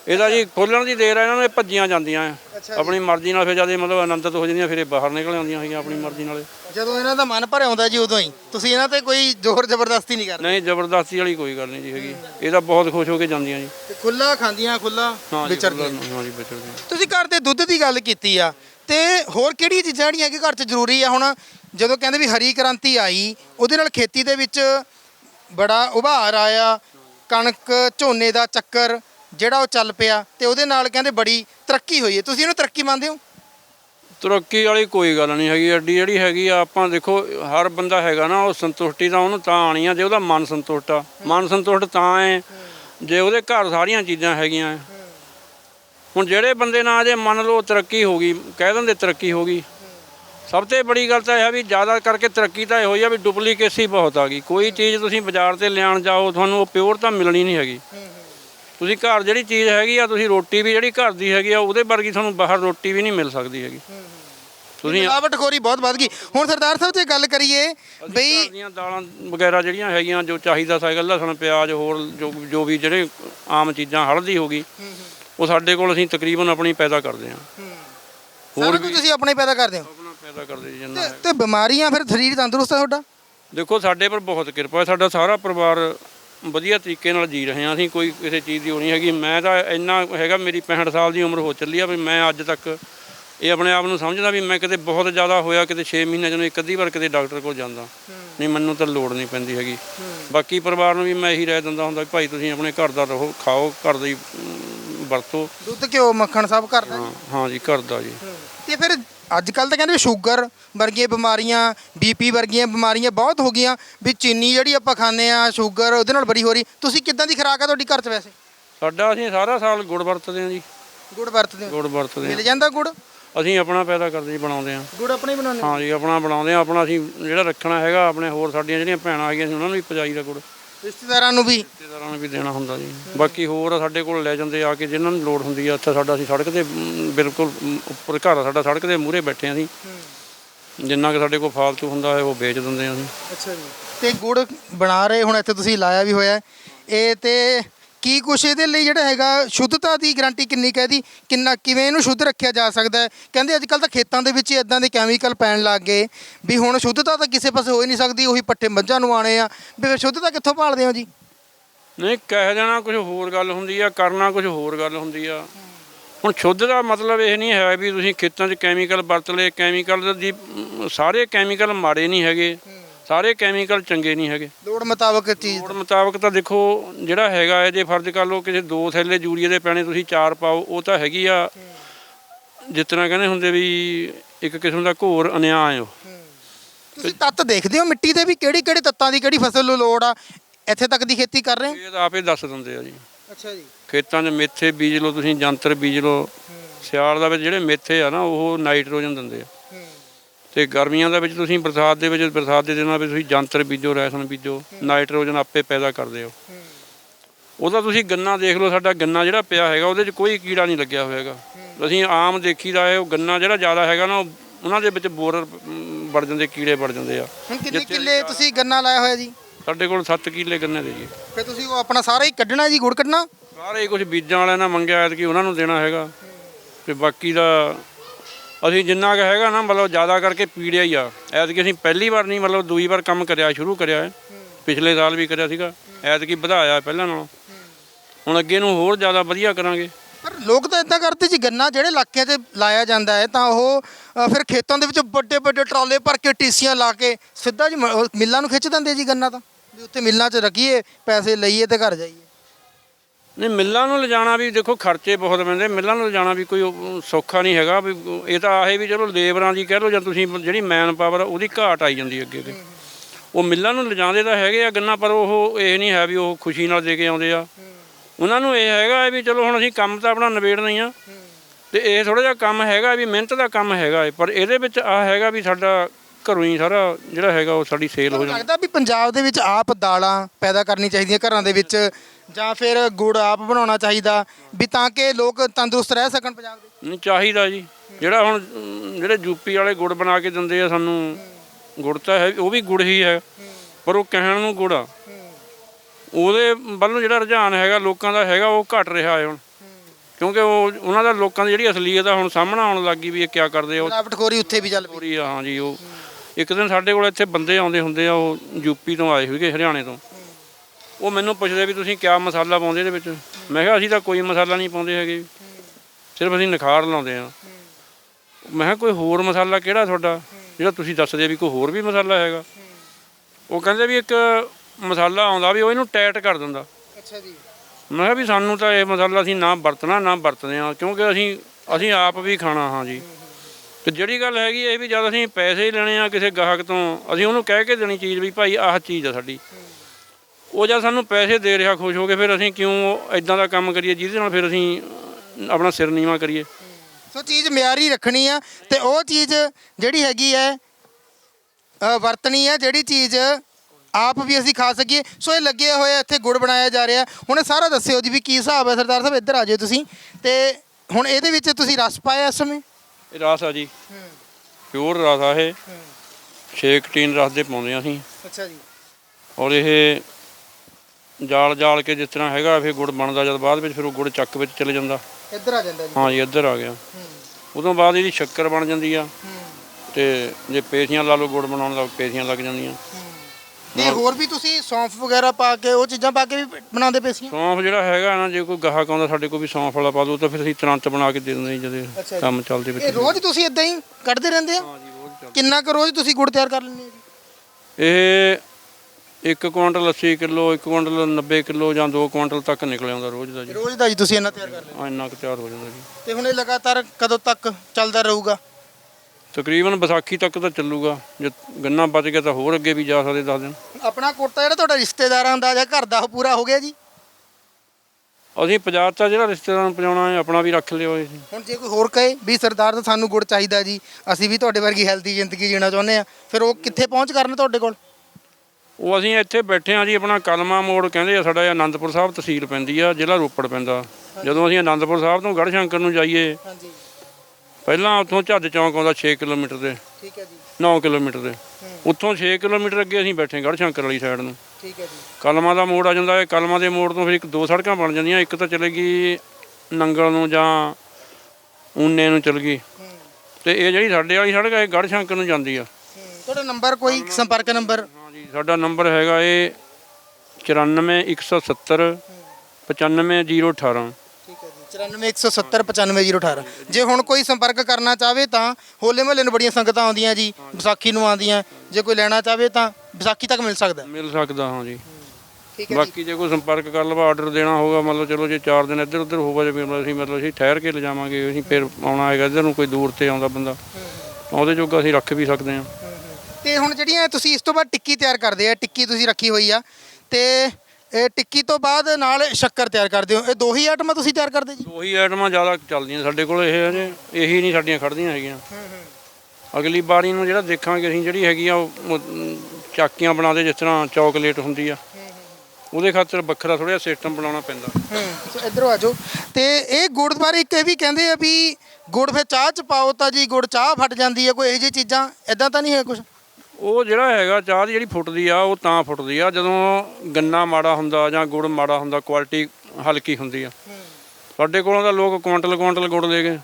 ਇਹਦਾ ਜੀ ਖੋਲਣ ਦੀ ਦੇਰ ਆ ਇਹਨਾਂ ਨੂੰ ਭੱਜੀਆਂ ਜਾਂਦੀਆਂ। ਅੱਛਾ ਆਪਣੀ ਮਰਜ਼ੀ ਨਾਲ ਫਿਰ ਜਦ ਮਤਲਬ ਆਨੰਦਿਤ ਹੋ ਜਾਂਦੀਆਂ ਫਿਰ ਇਹ ਬਾਹਰ ਨਿਕਲ ਆਉਂਦੀਆਂ ਹੈਗੀਆਂ ਆਪਣੀ ਮਰਜ਼ੀ ਨਾਲ। ਜਦੋਂ ਇਹਨਾਂ ਦਾ ਮਨ ਭਰ ਆਉਂਦਾ ਜੀ ਉਦੋਂ ਹੀ ਤੁਸੀਂ ਇਹਨਾਂ ਤੇ ਕੋਈ ਜ਼ੋਰ ਜ਼ਬਰਦਸਤੀ ਨਹੀਂ ਕਰਦੇ? ਨਹੀਂ ਜ਼ਬਰਦਸਤੀ ਵਾਲੀ ਕੋਈ ਗੱਲ ਨਹੀਂ ਜੀ ਹੈਗੀ। ਇਹ ਤਾਂ ਬਹੁਤ ਖੁਸ਼ ਹੋ ਕੇ ਜਾਂਦੀਆਂ ਜੀ। ਤੇ ਖੁੱਲਾ ਖਾਂਦੀਆਂ ਖੁੱਲਾ ਹਾਂ ਜੀ ਵਿਚਰਦੀਆਂ। ਹਾਂ ਜੀ ਵਿਚਰਦੀਆਂ। ਤੁਸੀਂ ਘਰ ਦੇ ਦੁੱਧ ਦੀ ਗੱਲ ਕੀਤੀ ਆ ਤੇ ਹੋਰ ਕਿਹੜੀਆਂ ਚੀਜ਼ਾਂ ਜਿਹੜੀਆਂ ਕਿ ਘਰ 'ਚ ਜ਼ਰੂਰੀ ਆ? ਹੁਣ ਜਦੋਂ ਕਹਿੰਦੇ ਵੀ ਹਰੀ ਕ੍ਰਾਂਤੀ ਆਈ ਉਹਦੇ ਨਾਲ ਖੇਤੀ ਦੇ ਵਿੱਚ ਬੜਾ ਉਭਾਰ ਆਇਆ। ਕਣਕ ਝੋਨੇ ਦਾ ਚੱਕਰ ਜਿਹੜਾ ਉਹ ਚੱਲ ਪਿਆ ਤੇ ਉਹਦੇ ਨਾਲ ਕਹਿੰਦੇ ਬੜੀ ਤਰੱਕੀ ਹੋਈ ਹੈ। ਤੁਸੀਂ ਇਹਨੂੰ ਤਰੱਕੀ ਮੰਨਦੇ ਹੋ? ਤਰੱਕੀ ਵਾਲੀ ਕੋਈ ਗੱਲ ਨਹੀਂ ਹੈਗੀ। ਅੱਡੀ ਜਿਹੜੀ ਹੈਗੀ ਆ, ਆਪਾਂ ਦੇਖੋ, ਹਰ ਬੰਦਾ ਹੈਗਾ ਨਾ, ਉਹ ਸੰਤੁਸ਼ਟੀ ਤਾਂ ਉਹਨੂੰ ਤਾਂ ਆਣੀ ਆ, ਜੇ ਉਹਦਾ ਮਨ ਸੰਤੁਸ਼ਟ ਆ। ਮਨ ਸੰਤੁਸ਼ਟ ਤਾਂ ਹੈ ਜੇ ਉਹਦੇ ਘਰ ਸਾਰੀਆਂ ਚੀਜ਼ਾਂ ਹੈਗੀਆਂ ਹੁਣ ਜਿਹੜੇ ਬੰਦੇ ਨਾਲ ਜੇ ਮੰਨ ਲਓ ਤਰੱਕੀ ਹੋ ਗਈ, ਕਹਿ ਦਿੰਦੇ ਤਰੱਕੀ ਹੋ ਗਈ। ਸਭ ਤੋਂ ਬੜੀ ਗੱਲ ਤਾਂ ਇਹ ਆ ਵੀ ਜ਼ਿਆਦਾ ਕਰਕੇ ਤਰੱਕੀ ਤਾਂ ਇਹ ਹੋਈ ਆ ਵੀ ਡੁਪਲੀਕੇਸੀ ਬਹੁਤ ਆ ਗਈ। ਕੋਈ ਚੀਜ਼ ਤੁਸੀਂ ਬਾਜ਼ਾਰ ਤੇ ਲਿਆਣ ਜਾਓ ਤੁਹਾਨੂੰ ਉਹ ਪਿਓਰ ਤਾਂ ਮਿਲਣੀ ਨਹੀਂ ਹੈਗੀ। ਤੁਸੀਂ ਘਰ ਜਿਹੜੀ ਚੀਜ਼ ਹੈਗੀ ਆ ਤੁਸੀਂ ਰੋਟੀ ਵੀ ਜਿਹੜੀ ਘਰ ਦੀ ਹੈਗੀ ਆ ਉਹਦੇ ਵਰਗੀ ਤੁਹਾਨੂੰ ਬਾਹਰ ਰੋਟੀ ਵੀ ਨਹੀਂ ਮਿਲ ਸਕਦੀ ਹੈਗੀ। ਤੁਸੀਂ ਮਿਲਾਵਟਖੋਰੀ ਬਹੁਤ ਵੱਧ ਗਈ। ਹੁਣ ਸਰਦਾਰ ਸਾਹਿਬ ਜੇ ਗੱਲ ਕਰੀਏ ਬਈ ਦੀਆਂ ਦਾਲਾਂ ਵਗੈਰਾ ਜਿਹੜੀਆਂ ਹੈਗੀਆਂ ਜੋ ਚਾਹੀਦਾ ਸਾਈਕਲ ਲਸਣ ਪਿਆਜ਼ ਹੋਰ ਜੋ ਜੋ ਵੀ ਜਿਹੜੇ ਆਮ ਚੀਜ਼ਾਂ ਹਲਦੀ ਹੋ ਗਈ ਉਹ ਸਾਡੇ ਕੋਲ ਅਸੀਂ ਤਕਰੀਬਨ ਆਪਣੀ ਪੈਦਾ ਕਰਦੇ ਹਾਂ। ਸਾਰਾ ਕੁਝ ਤੁਸੀਂ ਆਪਣੇ ਹੀ ਪੈਦਾ ਕਰਦੇ ਹੋ? ਪੈਦਾ ਕਰਦੇ ਜੀ ਜਿੰਨਾ ਤੇ- ਤੇ ਬਿਮਾਰੀਆਂ ਫਿਰ ਸਰੀਰ ਤੰਦਰੁਸਤ ਹੈ ਤੁਹਾਡਾ? ਦੇਖੋ ਸਾਡੇ ਪਰ ਬਹੁਤ ਕਿਰਪਾ ਹੈ। ਸਾਡਾ ਸਾਰਾ ਪਰਿਵਾਰ ਵਧੀਆ ਤਰੀਕੇ ਨਾਲ ਜੀ ਰਹੇ ਹਾਂ। ਅਸੀਂ ਕੋਈ ਕਿਸੇ ਚੀਜ਼ ਦੀ ਨਹੀਂ ਹੈਗੀ। ਮੈਂ ਤਾਂ ਇੰਨਾ ਹੈਗਾ ਮੇਰੀ 65 ਸਾਲ ਦੀ ਉਮਰ ਹੋ ਚੱਲੀ ਆ ਵੀ ਮੈਂ ਅੱਜ ਤੱਕ ਇਹ ਆਪਣੇ ਆਪ ਨੂੰ ਸਮਝਦਾ ਵੀ ਮੈਂ ਕਿਤੇ ਬਹੁਤ ਜ਼ਿਆਦਾ ਹੋਇਆ ਕਿਤੇ 6 ਮਹੀਨੇ ਜਦੋਂ ਇੱਕ ਅੱਧੀ ਵਾਰ ਕਿਤੇ ਡਾਕਟਰ ਕੋਲ ਜਾਂਦਾ। ਨਹੀਂ ਮੈਨੂੰ ਤਾਂ ਲੋੜ ਨਹੀਂ ਪੈਂਦੀ ਹੈਗੀ। ਬਾਕੀ ਪਰਿਵਾਰ ਨੂੰ ਵੀ ਮੈਂ ਇਹੀ ਰਾਏ ਦਿੰਦਾ ਹੁੰਦਾ ਵੀ ਭਾਈ ਤੁਸੀਂ ਆਪਣੇ ਘਰ ਦਾ ਰਹੋ ਖਾਓ ਘਰ ਦੀ ਅਮ, ਵਰਤੋ। ਦੁੱਧ ਘਿਓ ਮੱਖਣ ਸਭ ਕਰਦਾ ਹਾਂ ਹਾਂ ਜੀ ਘਰ ਦਾ ਜੀ। ਤੇ ਫਿਰ ਅੱਜ ਕੱਲ ਤਾਂ ਕਹਿੰਦੇ ਸ਼ੂਗਰ ਵਰਗੀਆਂ ਬਿਮਾਰੀਆਂ ਬੀਪੀ ਵਰਗੀਆਂ ਬਿਮਾਰੀਆਂ ਬਹੁਤ ਹੋ ਗਈਆਂ ਵੀ ਚੀਨੀ ਜਿਹੜੀ ਆਪਾਂ ਖਾਂਦੇ ਆ ਸ਼ੂਗਰ ਉਹਦੇ ਨਾਲ ਬੜੀ ਹੋ ਰਹੀ। ਤੁਸੀਂ ਕਿੱਦਾਂ ਦੀ ਖੁਰਾਕ ਆ ਤੁਹਾਡੀ ਘਰ 'ਚ ਵੈਸੇ? ਸਾਡਾ ਅਸੀਂ ਸਾਰਾ ਸਾਲ ਗੁੜ ਵਰਤਦੇ ਹਾਂ ਜੀ। ਗੁੜ ਵਰਤਦੇ ਹੋ? ਗੁੜ ਵਰਤਦੇ ਮਿਲ ਹਾਂ। ਜਾਂਦਾ ਗੁੜ? ਅਸੀਂ ਆਪਣਾ ਪੈਦਾ ਕਰਦੇ ਜੀ ਬਣਾਉਂਦੇ ਹਾਂ। ਗੁੜ ਆਪਣੇ ਹੀ ਬਣਾਉਂਦੇ ਹੋ? ਹਾਂ ਜੀ ਆਪਣਾ ਬਣਾਉਂਦੇ ਆ ਆਪਣਾ ਅਸੀਂ ਜਿਹੜਾ ਰੱਖਣਾ ਹੈਗਾ ਆਪਣੇ ਹੋਰ ਸਾਡੀਆਂ ਜਿਹੜੀਆਂ ਭੈਣਾਂ ਹੈਗੀਆਂ ਸੀ ਉਹਨਾਂ ਨੂੰ ਵੀ ਪਜਾਈ ਦਾ ਗੁੜ। ਰਿਸ਼ਤੇਦਾਰਾਂ ਨੂੰ ਵੀ। ਰਿਸ਼ਤੇਦਾਰਾਂ ਨੂੰ ਵੀ ਦੇਣਾ ਹੁੰਦਾ ਜੀ। ਬਾਕੀ ਹੋਰ ਸਾਡੇ ਕੋਲ ਲੈ ਜਾਂਦੇ ਆ ਕੇ ਜਿਨ੍ਹਾਂ ਨੂੰ ਲੋੜ ਹੁੰਦੀ ਆ ਇੱਥੇ ਸਾਡਾ ਅਸੀਂ ਸੜਕ ਦੇ ਬਿਲਕੁਲ ਉੱਪਰ ਘਰ ਆ ਸਾਡਾ ਸੜਕ ਦੇ ਮੂਹਰੇ ਬੈਠੇ ਆ ਅਸੀਂ। ਜਿੰਨਾ ਕਿ ਸਾਡੇ ਕੋਲ ਫਾਲਤੂ ਹੁੰਦਾ ਹੈ ਉਹ ਵੇਚ ਦਿੰਦੇ ਆ ਅਸੀਂ। ਅੱਛਾ ਜੀ। ਤੇ ਗੁੜ ਬਣਾ ਰਹੇ ਹੁਣ ਇੱਥੇ ਤੁਸੀਂ ਲਾਇਆ ਵੀ ਹੋਇਆ। ਇਹ ਤੇ ਕੀ ਕੁਛ ਇਹਦੇ ਲਈ ਜਿਹੜਾ ਹੈਗਾ ਸ਼ੁੱਧਤਾ ਦੀ ਗਾਰੰਟੀ ਕਿੰਨੀ ਕੁ ਹੈ ਇਹਦੀ? ਕਿੰਨਾ, ਕਿਵੇਂ ਇਹਨੂੰ ਸ਼ੁੱਧ ਰੱਖਿਆ ਜਾ ਸਕਦਾ ਹੈ? ਕਹਿੰਦੇ ਅੱਜ ਕੱਲ ਤਾਂ ਖੇਤਾਂ ਦੇ ਵਿੱਚ ਇਦਾਂ ਦੇ ਕੈਮੀਕਲ ਪੈਣ ਲੱਗ ਗਏ ਵੀ ਹੁਣ ਸ਼ੁੱਧਤਾ ਤਾਂ ਕਿਸੇ ਪਾਸੇ ਹੋ ਹੀ ਨਹੀਂ ਸਕਦੀ, ਉਹੀ ਪੱਠੇ ਮੱਝਾਂ ਨੂੰ ਆਣੇ ਆ। ਵੀ ਫਿਰ ਸ਼ੁੱਧਤਾ ਕਿੱਥੋਂ ਭਾਲਦੇ ਹੋ ਜੀ? ਨਹੀਂ, ਕਹਿ ਜਾਣਾ ਕੁਝ ਹੋਰ ਗੱਲ ਹੁੰਦੀ ਆ, ਕਰਨਾ ਕੁਝ ਹੋਰ ਗੱਲ ਹੁੰਦੀ ਆ। ਹੁਣ ਸ਼ੁੱਧ ਦਾ ਮਤਲਬ ਇਹ ਨਹੀਂ ਹੈ ਵੀ ਤੁਸੀਂ ਖੇਤਾਂ 'ਚ ਕੈਮੀਕਲ ਵਰਤ ਲਏ ਕੈਮੀਕਲ ਦੀ, ਸਾਰੇ ਕੈਮੀਕਲ ਮਾੜੇ ਨਹੀਂ ਹੈਗੇ। ਸਾਰੇ ਕੈਮੀਕਲ ਚੰਗੇ ਨਹੀਂ ਹੈਗੇ। ਲੋੜ ਮੁਤਾਬਕ ਚੀਜ਼ ਲੋੜ ਮੁਤਾਬਕ ਤਾਂ ਦੇਖੋ ਜਿਹੜਾ ਹੈਗਾ ਹੈ ਜੇ ਫਰਜ਼ ਕਰ ਲਓ ਕਿਸੇ ਦੋ ਥੈਲੇ ਯੂਰੀਏ ਦੇ ਪੈਣੇ ਤੁਸੀਂ ਚਾਰ ਪਾਓ ਉਹ ਤਾਂ ਹੈਗੀ ਆ। ਤਰ੍ਹਾਂ ਕਹਿੰਦੇ ਹੁੰਦੇ ਵੀ ਇੱਕ ਕਿਸਮ ਦਾ ਘੋਰ ਅਨਿਆਂ ਹੈ ਉਹ ਤੁਸੀਂ ਤੱਤ ਦੇਖਦੇ ਹੋ ਮਿੱਟੀ ਦੇ ਵੀ ਕਿਹੜੀ ਕਿਹੜੀ ਤੱਤਾਂ ਦੀ ਕਿਹੜੀ ਫਸਲ ਨੂੰ ਲੋੜ ਆ? ਇੱਥੇ ਤੱਕ ਦੀ ਖੇਤੀ ਕਰ ਰਹੇ ਹੋ? ਇਹ ਤਾਂ ਆਪੇ ਦੱਸ ਦਿੰਦੇ ਆ ਜੀ। ਅੱਛਾ ਜੀ। ਖੇਤਾਂ 'ਚ ਮੇਥੇ ਬੀਜ ਲਓ ਤੁਸੀਂ ਜੰਤਰ ਬੀਜ ਲਓ। ਸਿਆਲ ਦਾ ਵਿੱਚ ਜਿਹੜੇ ਮੇਥੇ ਆ ਨਾ ਉਹ ਨਾਈਟ੍ਰੋਜਨ ਦਿੰਦੇ ਆ। ਤੇ ਗਰਮੀਆਂ ਦੇ ਵਿੱਚ ਤੁਸੀਂ ਬਰਸਾਤ ਦੇ ਵਿੱਚ ਬਰਸਾਤ ਦੇ ਦਿਨਾਂ ਵਿੱਚ ਤੁਸੀਂ ਜੰਤਰ ਬੀਜੋ ਰੈਸਨ ਬੀਜੋ ਨਾਈਟ੍ਰੋਜਨ ਆਪੇ ਪੈਦਾ ਕਰਦੇ ਹੋ। ਉਹਦਾ ਤੁਸੀਂ ਗੰਨਾ ਦੇਖ ਲਓ ਸਾਡਾ ਗੰਨਾ ਜਿਹੜਾ ਪਿਆ ਹੈਗਾ ਉਹਦੇ 'ਚ ਕੋਈ ਕੀੜਾ ਨਹੀਂ ਲੱਗਿਆ ਹੋਇਆਗਾ ਅਸੀਂ ਆਮ ਦੇਖੀਦਾ ਹੈ ਉਹ ਗੰਨਾ ਜਿਹੜਾ ਜ਼ਿਆਦਾ ਹੈਗਾ ਨਾ ਉਹ- ਉਹਨਾਂ ਦੇ ਵਿੱਚ ਬੋਰਰ ਵੜ ਜਾਂਦੇ ਕੀੜੇ ਵੜ ਜਾਂਦੇ ਆ। ਹੁਣ ਕਿੰਨੇ ਕਿੱਲੇ ਤੁਸੀਂ ਗੰਨਾ ਲਾਇਆ ਹੋਇਆ ਜੀ? ਸਾਡੇ ਕੋਲ 7 ਕਿੱਲੇ ਗੰਨੇ ਦੇ ਜੀ। ਫਿਰ ਤੁਸੀਂ ਉਹ ਆਪਣਾ ਸਾਰਾ ਹੀ ਕੱਢਣਾ ਜੀ ਗੁੜ ਕੱਢਣਾ? ਸਾਰੇ ਕੁਝ ਬੀਜਾਂ ਵਾਲਿਆਂ ਨੇ ਮੰਗਿਆ ਐਤਕੀ ਉਹਨਾਂ ਨੂੰ ਦੇਣਾ ਹੈਗਾ। ਤੇ ਬਾਕੀ ਦਾ ਅਸੀਂ ਜਿੰਨਾ ਕੁ ਹੈਗਾ ਨਾ ਮਤਲਬ ਜ਼ਿਆਦਾ ਕਰਕੇ ਪੀੜਿਆ ਹੀ ਆ। ਐਤਕੀ ਅਸੀਂ ਪਹਿਲੀ ਵਾਰ ਨਹੀਂ ਮਤਲਬ ਦੂਈ ਵਾਰ ਕੰਮ ਕਰਿਆ ਸ਼ੁਰੂ ਕਰਿਆ ਹੈ। ਪਿਛਲੇ ਸਾਲ ਵੀ ਕਰਿਆ ਸੀਗਾ। ਐਤਕੀ ਵਧਾਇਆ ਪਹਿਲਾਂ ਨਾਲੋਂ। ਹੁਣ ਅੱਗੇ ਨੂੰ ਹੋਰ ਜ਼ਿਆਦਾ ਵਧੀਆ ਕਰਾਂਗੇ। ਪਰ ਲੋਕ ਤਾਂ ਇਦਾਂ ਕਰਦੇ ਜੀ ਗੰਨਾ ਜਿਹੜੇ ਇਲਾਕਿਆਂ 'ਤੇ ਲਾਇਆ ਜਾਂਦਾ ਹੈ ਤਾਂ ਉਹ ਅ, ਫਿਰ ਖੇਤਾਂ ਦੇ ਵਿੱਚ ਵੱਡੇ ਵੱਡੇ ਟਰਾਲੇ ਭਰ ਕੇ ਟੀਸੀਆਂ ਲਾ ਕੇ ਸਿੱਧਾ ਜੀ ਮ- ਉਹ ਮਿੱਲਾਂ ਨੂੰ ਖਿੱਚ ਦਿੰਦੇ ਜੀ ਗੰਨਾ ਤਾਂ। ਵੀ ਉੱਥੇ ਮਿੱਲਾਂ 'ਚ ਰੱਖੀਏ ਪੈਸੇ ਲਈਏ ਤੇ ਘਰ ਜਾਈਏ। ਨਹੀਂ ਮਿੱਲਾਂ ਨੂੰ ਲਿਜਾਣਾ ਵੀ ਦੇਖੋ ਖਰਚੇ ਬਹੁਤ ਪੈਂਦੇ ਮਿੱਲਾਂ ਨੂੰ ਲਿਜਾਣਾ ਵੀ ਕੋਈ ਸੌਖਾ ਨਹੀਂ ਹੈਗਾ ਵੀ ਇਹ ਤਾਂ ਆਹੇ ਵੀ ਚਲੋ ਲੇਬਰਾਂ ਦੀ ਕਹਿ ਲਓ ਜਾਂ ਤੁਸੀਂ ਜਿਹੜੀ ਮੈਨ ਪਾਵਰ ਉਹਦੀ ਘਾਟ ਆਈ ਜਾਂਦੀ ਅੱਗੇ ਅੱਗੇ। ਉਹ ਮਿੱਲਾਂ ਨੂੰ ਲਿਜਾਉਂਦੇ ਤਾਂ ਹੈਗੇ ਆ ਗੰਨਾ ਪਰ ਉਹ ਇਹ ਨਹੀਂ ਹੈ ਵੀ ਉਹ ਖੁਸ਼ੀ ਨਾਲ ਦੇ ਕੇ ਆਉਂਦੇ ਆ। ਉਹਨਾਂ ਨੂੰ ਇਹ ਹੈਗਾ ਵੀ ਚਲੋ ਹੁਣ ਅਸੀਂ ਕੰਮ ਤਾਂ ਆਪਣਾ ਨਿਬੇੜਨਾ ਹੀ ਆ। ਤੇ ਇਹ ਥੋੜਾ ਜਿਹਾ ਕੰਮ ਹੈਗਾ ਵੀ ਮਿਹਨਤ ਦਾ ਕੰਮ ਹੈਗਾ ਪਰ ਇਹਦੇ ਵਿੱਚ ਆ ਹੈਗਾ ਵੀ ਸਾਡਾ ਘਰੋਂ ਹੀ ਸਾਰਾ ਜਿਹੜਾ ਹੈਗਾ ਉਹ ਸਾਡੀ ਸੇਲ ਹੋ ਜਾਂਦਾ। ਲੱਗਦਾ ਵੀ ਪੰਜਾਬ ਦੇ ਵਿੱਚ ਆਪ ਦਾਲਾਂ ਪੈਦਾ ਕਰਨੀ ਚਾਹੀਦੀਆਂ ਘਰਾਂ ਦੇ ਵਿੱਚ ਜਾਂ ਫਿਰ ਗੁੜ ਆਪ ਬਣਾਉਣਾ ਚਾਹੀਦਾ ਵੀ ਤਾਂ ਕਿ ਲੋਕ ਤੰਦਰੁਸਤ ਰਹਿ ਸਕਣ ਪੰਜਾਬ ਦੇ ਨਹੀਂ ਚਾਹੀਦਾ ਜੀ। ਜਿਹੜਾ ਹੁਣ ਅਮ, ਜਿਹੜੇ ਯੂਪੀ ਵਾਲੇ ਗੁੜ ਬਣਾ ਕੇ ਦਿੰਦੇ ਆ ਸਾਨੂੰ ਗੁੜ ਤਾਂ ਹੈ ਉਹ ਵੀ ਗੁੜ ਹੀ ਹੈ ਪਰ ਉਹ ਕਹਿਣ ਨੂੰ ਗੁੜ ਆ। ਉਹਦੇ ਵੱਲ ਨੂੰ ਜਿਹੜਾ ਰੁਝਾਨ ਹੈਗਾ ਲੋਕਾਂ ਦਾ ਹੈਗਾ ਉਹ ਘਟ ਰਿਹਾ ਹੈ ਹੁਣ। ਕਿਉਂਕਿ ਉਹ ਉਹਨਾਂ ਦਾ ਲੋਕਾਂ ਦੀ ਜਿਹੜੀ ਅਸਲੀਅਤ ਆ ਹੁਣ ਸਾਹਮਣੇ ਆਉਣ ਲੱਗੀ ਵੀ ਇਹ ਕਿਆ ਕਰਦੇ ਆ ਉਹ ਮਿਲਾਵਟਖੋਰੀ ਉੱਥੇ ਵੀ ਚੱਲ ਪਈ। ਆ ਹਾਂ ਜੀ ਉਹ। ਇੱਕ ਦਿਨ ਸਾਡੇ ਕੋਲ ਇੱਥੇ ਬੰਦੇ ਆਉਂਦੇ ਹੁੰਦੇ ਆ ਉਹ ਯੂਪੀ ਤੋਂ ਆਏ ਹੋਏ ਹਰਿਆਣੇ ਤੋਂ। ਉਹ ਮੈਨੂੰ ਪੁੱਛਦੇ ਵੀ ਤੁਸੀਂ ਕਿਆ ਮਸਾਲਾ ਪਾਉਂਦੇ ਇਹਦੇ ਵਿੱਚ? ਮੈਂ ਕਿਹਾ ਅਸੀਂ ਤਾਂ ਕੋਈ ਮਸਾਲਾ ਨਹੀਂ ਪਾਉਂਦੇ ਹੈਗੇ। ਸਿਰਫ ਅਸੀਂ ਨਿਖਾਰ ਲਾਉਂਦੇ ਆ ਮੈਂ ਕਿਹਾ ਕੋਈ ਹੋਰ ਮਸਾਲਾ ਕਿਹੜਾ ਤੁਹਾਡਾ? ਜਿਹੜਾ ਤੁਸੀਂ ਦੱਸਦੇ ਵੀ ਕੋਈ ਹੋਰ ਵੀ ਮਸਾਲਾ ਹੈਗਾ। ਉਹ ਕਹਿੰਦੇ ਵੀ ਇੱਕ ਮਸਾਲਾ ਆਉਂਦਾ ਵੀ ਉਹ ਇਹਨੂੰ ਟਾਈਟ ਕਰ ਦਿੰਦਾ। ਅੱਛਾ ਜੀ। ਮੈਂ ਕਿਹਾ ਵੀ ਸਾਨੂੰ ਤਾਂ ਇਹ ਮਸਾਲਾ ਅਸੀਂ ਨਾ ਵਰਤਣਾ ਨਾ ਵਰਤਦੇ ਆ ਕਿਉਂਕਿ ਅਸੀਂ ਅਸੀਂ ਆਪ ਵੀ ਖਾਣਾ ਹਾਂ ਜੀ। ਤੇ ਜਿਹੜੀ ਗੱਲ ਹੈਗੀ ਇਹ ਵੀ ਜਦ ਅਸੀਂ ਪੈਸੇ ਲੈਣੇ ਆ ਕਿਸੇ ਗਾਹਕ ਤੋਂ ਅਸੀਂ ਉਹਨੂੰ ਕਹਿ ਕੇ ਦੇਣੀ ਚੀਜ਼ ਵੀ ਭਾਈ ਆਹ ਚੀਜ਼ ਆ ਸਾਡੀ। ਉਹ ਜਦ ਸਾਨੂੰ ਪੈਸੇ ਦੇ ਰਿਹਾ ਖੁਸ਼ ਹੋ ਕੇ ਫਿਰ ਅਸੀਂ ਕਿਉਂ ਇਦਾਂ ਦਾ ਕੰਮ ਕਰੀਏ ਜਿਹਦੇ ਨਾਲ ਫਿਰ ਅਸੀਂ ਆਪਣਾ ਸਿਰ ਨੀਵਾ ਕਰੀਏ। ਸੋ ਚੀਜ਼ ਮਿਆਰੀ ਰੱਖਣੀ ਆ ਤੇ ਉਹ ਚੀਜ਼ ਜਿਹੜੀ ਹੈਗੀ ਹੈ ਵਰਤਣੀ ਹੈ ਜਿਹੜੀ ਚੀਜ਼ ਆਪ ਵੀ ਅਸੀਂ ਖਾ ਸਕੀਏ। ਸੋ ਇਹ ਲੱਗਿਆ ਹੋਇਆ ਇੱਥੇ ਗੁੜ ਬਣਾਇਆ ਜਾ ਰਿਹਾ। ਹੁਣ ਸਾਰਾ ਦੱਸਿਓ ਜੀ ਵੀ ਕੀ ਹਿਸਾਬ ਹੈ ਸਰਦਾਰ ਸਾਹਿਬ ਇੱਧਰ ਆ ਜਾਓ ਤੁਸੀਂ। ਤੇ ਹੁਣ ਇਹਦੇ ਵਿੱਚ ਤੁਸੀਂ ਰਸ ਪਾਇਆ ਇਸ ਸਮੇਂ? ਇਹ ਰਸ ਆ ਜੀ। ਪਿਓਰ ਰਸ ਆ ਇਹ। ਛੇ ਕਟੀਨ ਰਸ ਦੇ ਪਾਉਂਦੇ ਆ ਅਸੀਂ। ਅੱਛਾ ਜੀ। ਔਰ ਇਹ ਜਾਲ ਜਾਲ ਕੇ ਜਿਸ ਤਰ੍ਹਾਂ ਹੈਗਾ ਫਿਰ ਗੁੜ ਬਣਦਾ ਜਦ ਬਾਅਦ ਵਿੱਚ ਫਿਰ ਉਹ ਗੁੜ ਚੱਕ ਵਿੱਚ ਚਲੇ ਜਾਂਦਾ। ਇੱਧਰ ਆ ਜਾਂਦਾ ਜੀ। ਹਾਂ ਜੀ ਇੱਧਰ ਆ ਗਿਆ। ਉਦੋਂ ਬਾਅਦ ਇਹਦੀ ਸ਼ੱਕਰ ਬਣ ਜਾਂਦੀ ਆ। ਤੇ ਜੇ ਪੇਸੀਆਂ ਲਾ ਲਓ ਗੁੜ ਬਣਾਉਣ ਦਾ ਪੇਸੀਆਂ ਲੱਗ ਜਾਂਦੀਆਂ। ਤੇ ਹੋਰ ਵੀ ਤੁਸੀਂ ਸੌਂਫ ਵਗੈਰਾ ਪਾ ਕੇ ਉਹ ਚੀਜ਼ਾਂ ਪਾ ਕੇ ਵੀ ਬਣਾਉਂਦੇ ਪਏ ਸੀ? ਸੌਂਫ ਜਿਹੜਾ ਹੈਗਾ ਨਾ ਜੇ ਕੋਈ ਗਾਹਕ ਆਉਂਦਾ ਸਾਡੇ ਕੋਲ ਵੀ ਸੌਂਫ ਵਾਲਾ ਪਾ ਦੋ ਤਾਂ ਫਿਰ ਅਸੀਂ ਤੁਰੰਤ ਬਣਾ ਕੇ ਦੇ ਦਿੰਦੇ ਜਦੋਂ ਜੀ। ਕੰਮ ਚੱਲਦੇ ਇਹ ਵਿੱਚ ਰੋਜ਼ ਤੁਸੀਂ ਇਦਾਂ ਹੀ ਕੱਢਦੇ ਰਹਿੰਦੇ ਆ ਹਾਂ ਜੀ ਰੋਜ਼ ਚੱਲਦਾ। ਕਿੰਨਾ ਕੁ ਰੋਜ਼ ਤੁਸੀਂ ਗੁੜ ਤਿਆਰ ਕਰ ਲੈਂਦੇ ਹੋ ਜੀ? ਇਹ 1 ਕੁਇੰਟਲ 80 ਕਿਲੋ 1 ਕੁਇੰਟਲ 90 ਕਿਲੋ ਜਾਂ 2 ਕੁਇੰਟਲ ਤੱਕ ਨਿਕਲ ਆਉਂਦਾ ਰੋਜ਼ ਦਾ ਜੀ। ਰੋਜ਼ ਦਾ ਜੀ ਤੁਸੀਂ ਇੰਨਾ ਤਿਆਰ ਕਰ ਲੈਂਦੇ ਆ ਇੰਨਾ ਕੁ ਤਿਆਰ ਹੋ ਜਾਂਦਾ ਜੀ। ਤੇ ਹੁਣ ਇਹ ਲਗਾਤਾਰ ਕਦੋਂ ਤੱਕ ਚੱਲਦਾ ਰਹੂਗਾ? ਤਕਰੀਬਨ ਵਿਸਾਖੀ ਤੱਕ ਤਾਂ ਚੱਲੂਗਾ। ਜੇ ਗੰਨਾ ਬਚ ਗਿਆ ਤਾਂ ਹੋਰ ਅੱਗੇ ਵੀ ਜਾ ਸਕਦੇ 10 ਦਿਨ। ਆਪਣਾ ਕੁੜਤਾ ਜਿਹੜਾ ਤੁਹਾਡਾ ਰਿਸ਼ਤੇਦਾਰਾਂ ਦਾ ਜਾਂ ਘਰ ਦਾ ਉਹ ਪੂਰਾ ਹੋ ਗਿਆ ਜੀ? ਅਸੀਂ ਪੰਜਾਬ ਤਾਂ ਜਿਹੜਾ ਰਿਸ਼ਤੇਦਾਰਾਂ ਨੂੰ ਪਹੁੰਚਾਉਣਾ ਹੈ ਆਪਣਾ ਵੀ ਰੱਖ ਲਿਓ ਜੀ ਹੁਣ ਜੇ ਕੋਈ ਹੋਰ ਕਹੇ ਵੀ ਸਰਦਾਰ ਤਾਂ ਸਾਨੂੰ ਗੁੜ ਚਾਹੀਦਾ ਜੀ ਅਸੀਂ ਵੀ ਤੁਹਾਡੇ ਵਰਗੀ ਹੈਲਦੀ ਜ਼ਿੰਦਗੀ ਜੀਣਾ ਚਾਹੁੰਦੇ ਆ ਫਿਰ ਉਹ ਕਿੱਥੇ ਪਹੁੰਚ ਕਰਨ ਤੁਹਾਡੇ ਕੋਲ? ਉਹ ਅਸੀਂ ਇੱਥੇ ਬੈਠੇ ਆ ਜੀ ਆਪਣਾ ਕਲਮਾ ਮੋੜ ਕਹਿੰਦੇ ਆ ਸਾਡਾ ਆਨੰਦਪੁਰ ਸਾਹਿਬ ਤਹਿਸੀਲ ਪੈਂਦੀ ਆ ਜ਼ਿਲ੍ਹਾ ਰੋਪੜ ਪੈਂਦਾ। ਜਦੋਂ ਅਸੀਂ ਆਨੰਦਪੁਰ ਸਾਹਿਬ ਤੋਂ ਗੜਸ਼ੰਕਰ ਨੂੰ ਜਾਈਏ ਹਾਂਜੀ। ਪਹਿਲਾਂ ਉੱਥੋਂ ਝੱਦ ਚੌਂਕ ਆਉਂਦਾ 6 ਕਿਲੋਮੀਟਰ ਦੇ ਠੀਕ ਹੈ ਜੀ। 9 ਕਿਲੋਮੀਟਰ ਦੇ। ਉੱਥੋਂ 6 ਕਿਲੋਮੀਟਰ ਅੱਗੇ ਅਸੀਂ ਬੈਠੇ ਗੜਸ਼ੰਕਰ ਵਾਲੀ ਸਾਈਡ ਨੂੰ। ਠੀਕ ਹੈ ਜੀ। ਕਲਮਾ ਦਾ ਮੋੜ ਆ ਜਾਂਦਾ ਹੈ ਕਲਮਾ ਦੇ ਮੋੜ ਤੋਂ ਫਿਰ ਇੱਕ ਦੋ ਸੜਕਾਂ ਬਣ ਜਾਂਦੀਆਂ ਇੱਕ ਤਾਂ ਚਲੇਗੀ ਨੰਗਲ ਨੂੰ ਜਾਂ ਊਨੇ ਨੂੰ ਚਲ ਗਈ। ਤੇ ਇਹ ਜਿਹੜੀ ਸਾਡੇ ਵਾਲੀ ਸੜਕ ਹੈ ਗੜਸ਼ੰਕਰ ਨੂੰ ਜਾਂਦੀ ਆ। ਤੁਹਾਡਾ ਨੰਬਰ ਕੋਈ ਸੰਪਰਕ ਨੰਬਰ? ਸਾਡਾ ਨੰਬਰ ਹੈਗਾ ਇਹ 94170 95018 ਠੀਕ ਹੈ ਜੀ 9417095018 ਜੇ ਹੁਣ ਕੋਈ ਸੰਪਰਕ ਕਰਨਾ ਚਾਹਵੇ ਤਾਂ ਹੋਲੇ ਮਹੱਲੇ ਨੂੰ ਬੜੀਆਂ ਸੰਗਤਾਂ ਆਉਂਦੀਆਂ ਜੀ ਵਿਸਾਖੀ ਨੂੰ ਆਉਂਦੀਆਂ। ਜੇ ਕੋਈ ਲੈਣਾ ਚਾਹਵੇ ਤਾਂ ਵਿਸਾਖੀ ਤੱਕ ਮਿਲ ਸਕਦਾ। ਮਿਲ ਸਕਦਾ ਹਾਂ ਜੀ। ਠੀਕ ਹੈ ਜੀ। ਬਾਕੀ ਜੇ ਕੋਈ ਸੰਪਰਕ ਕਰ ਲਵਾ ਆਰਡਰ ਦੇਣਾ ਹੋਗਾ ਮਤਲਬ ਚਲੋ ਜੇ 4 ਦਿਨ ਇੱਧਰ ਉੱਧਰ ਹੋਵੇ ਜੇ ਮਤਲਬ ਅਸੀਂ ਮਤਲਬ ਅਸੀਂ ਠਹਿਰ ਕੇ ਲਿਜਾਵਾਂਗੇ ਅਸੀਂ ਫਿਰ ਆਉਣਾ ਹੈਗਾ ਇੱਧਰ ਨੂੰ ਕੋਈ ਦੂਰ ਤੇ ਆਉਂਦਾ ਬੰਦਾ। ਉਹਦੇ ਜੋਗਾ ਅਸੀਂ ਰੱਖ ਵੀ ਸਕਦੇ ਹਾਂ। ਤੇ ਹੁਣ ਜਿਹੜੀਆਂ ਤੁਸੀਂ ਇਸ ਤੋਂ ਬਾਅਦ ਟਿੱਕੀ ਤਿਆਰ ਕਰਦੇ ਆ ਟਿੱਕੀ ਤੁਸੀਂ ਰੱਖੀ ਹੋਈ ਆ ਤੇ ਇਹ ਟਿੱਕੀ ਤੋਂ ਬਾਅਦ ਨਾਲ ਸ਼ੱਕਰ ਤਿਆਰ ਕਰਦੇ ਹੋ। ਇਹ ਦੋ ਹੀ ਆਈਟਮਾਂ ਤੁਸੀਂ ਤਿਆਰ ਕਰਦੇ ਜੀ? ਉਹੀ ਆਈਟਮਾਂ ਜ਼ਿਆਦਾ ਚੱਲਦੀਆਂ ਸਾਡੇ ਕੋਲ ਇਹ ਅਜੇ ਇਹੀ ਨਹੀਂ ਸਾਡੀਆਂ ਖੜਦੀਆਂ ਹੈਗੀਆਂ। ਅਗਲੀ ਵਾਰੀ ਨੂੰ ਜਿਹੜਾ ਦੇਖਾਂਗੇ ਅਸੀਂ ਜਿਹੜੀ ਹੈਗੀ ਆ ਉਹ ਮ- ਚਾਕੀਆਂ ਬਣਾਦੇ ਜਿਸ ਤਰ੍ਹਾਂ ਚਾਕਲੇਟ ਹੁੰਦੀ ਆ। ਉਹਦੇ ਖਾਤਰ ਵੱਖਰਾ ਥੋੜਾ ਜਿਹਾ ਸਿਸਟਮ ਬਣਾਉਣਾ ਪੈਂਦਾ। ਹੂੰ ਸੋ ਇਧਰੋਂ ਆ ਜਾਓ। ਤੇ ਇਹ ਗੁੜ ਬਾਰੇ ਇੱਕ ਇਹ ਵੀ ਕਹਿੰਦੇ ਆ ਵੀ ਗੁੜ ਫਿਰ ਚਾਹ ਚ ਪਾਓ ਤਾਂ ਜੀ ਗੁੜ ਚਾਹ ਫਟ ਜਾਂਦੀ ਹੈ ਕੋਈ ਇਹੋ ਜਿਹੀ ਚੀਜ਼ਾਂ। ਐਦਾਂ ਤਾਂ ਨਹੀਂ ਹੈ ਕੁਝ ਉਹ ਜਿਹੜਾ ਹੈਗਾ ਚਾਹ ਦੀ ਜਿਹੜੀ ਫੁੱਟਦੀ ਆ ਉਹ ਤਾਂ ਫੁੱਟਦੀ ਆ। ਜਦੋਂ ਗੰਨਾ ਮਾੜਾ ਹੁੰਦਾ ਜਾਂ ਗੁੜ ਮਾੜਾ ਹੁੰਦਾ ਕੁਆਲਿਟੀ ਹਲਕੀ ਹੁੰਦੀ ਆ। ਸਾਡੇ ਕੋਲੋਂ ਤਾਂ ਲੋਕ ਕੁਆਂਟਲ ਕੁਆਂਟਲ ਗੁੜ ਲੈ ਗਏ।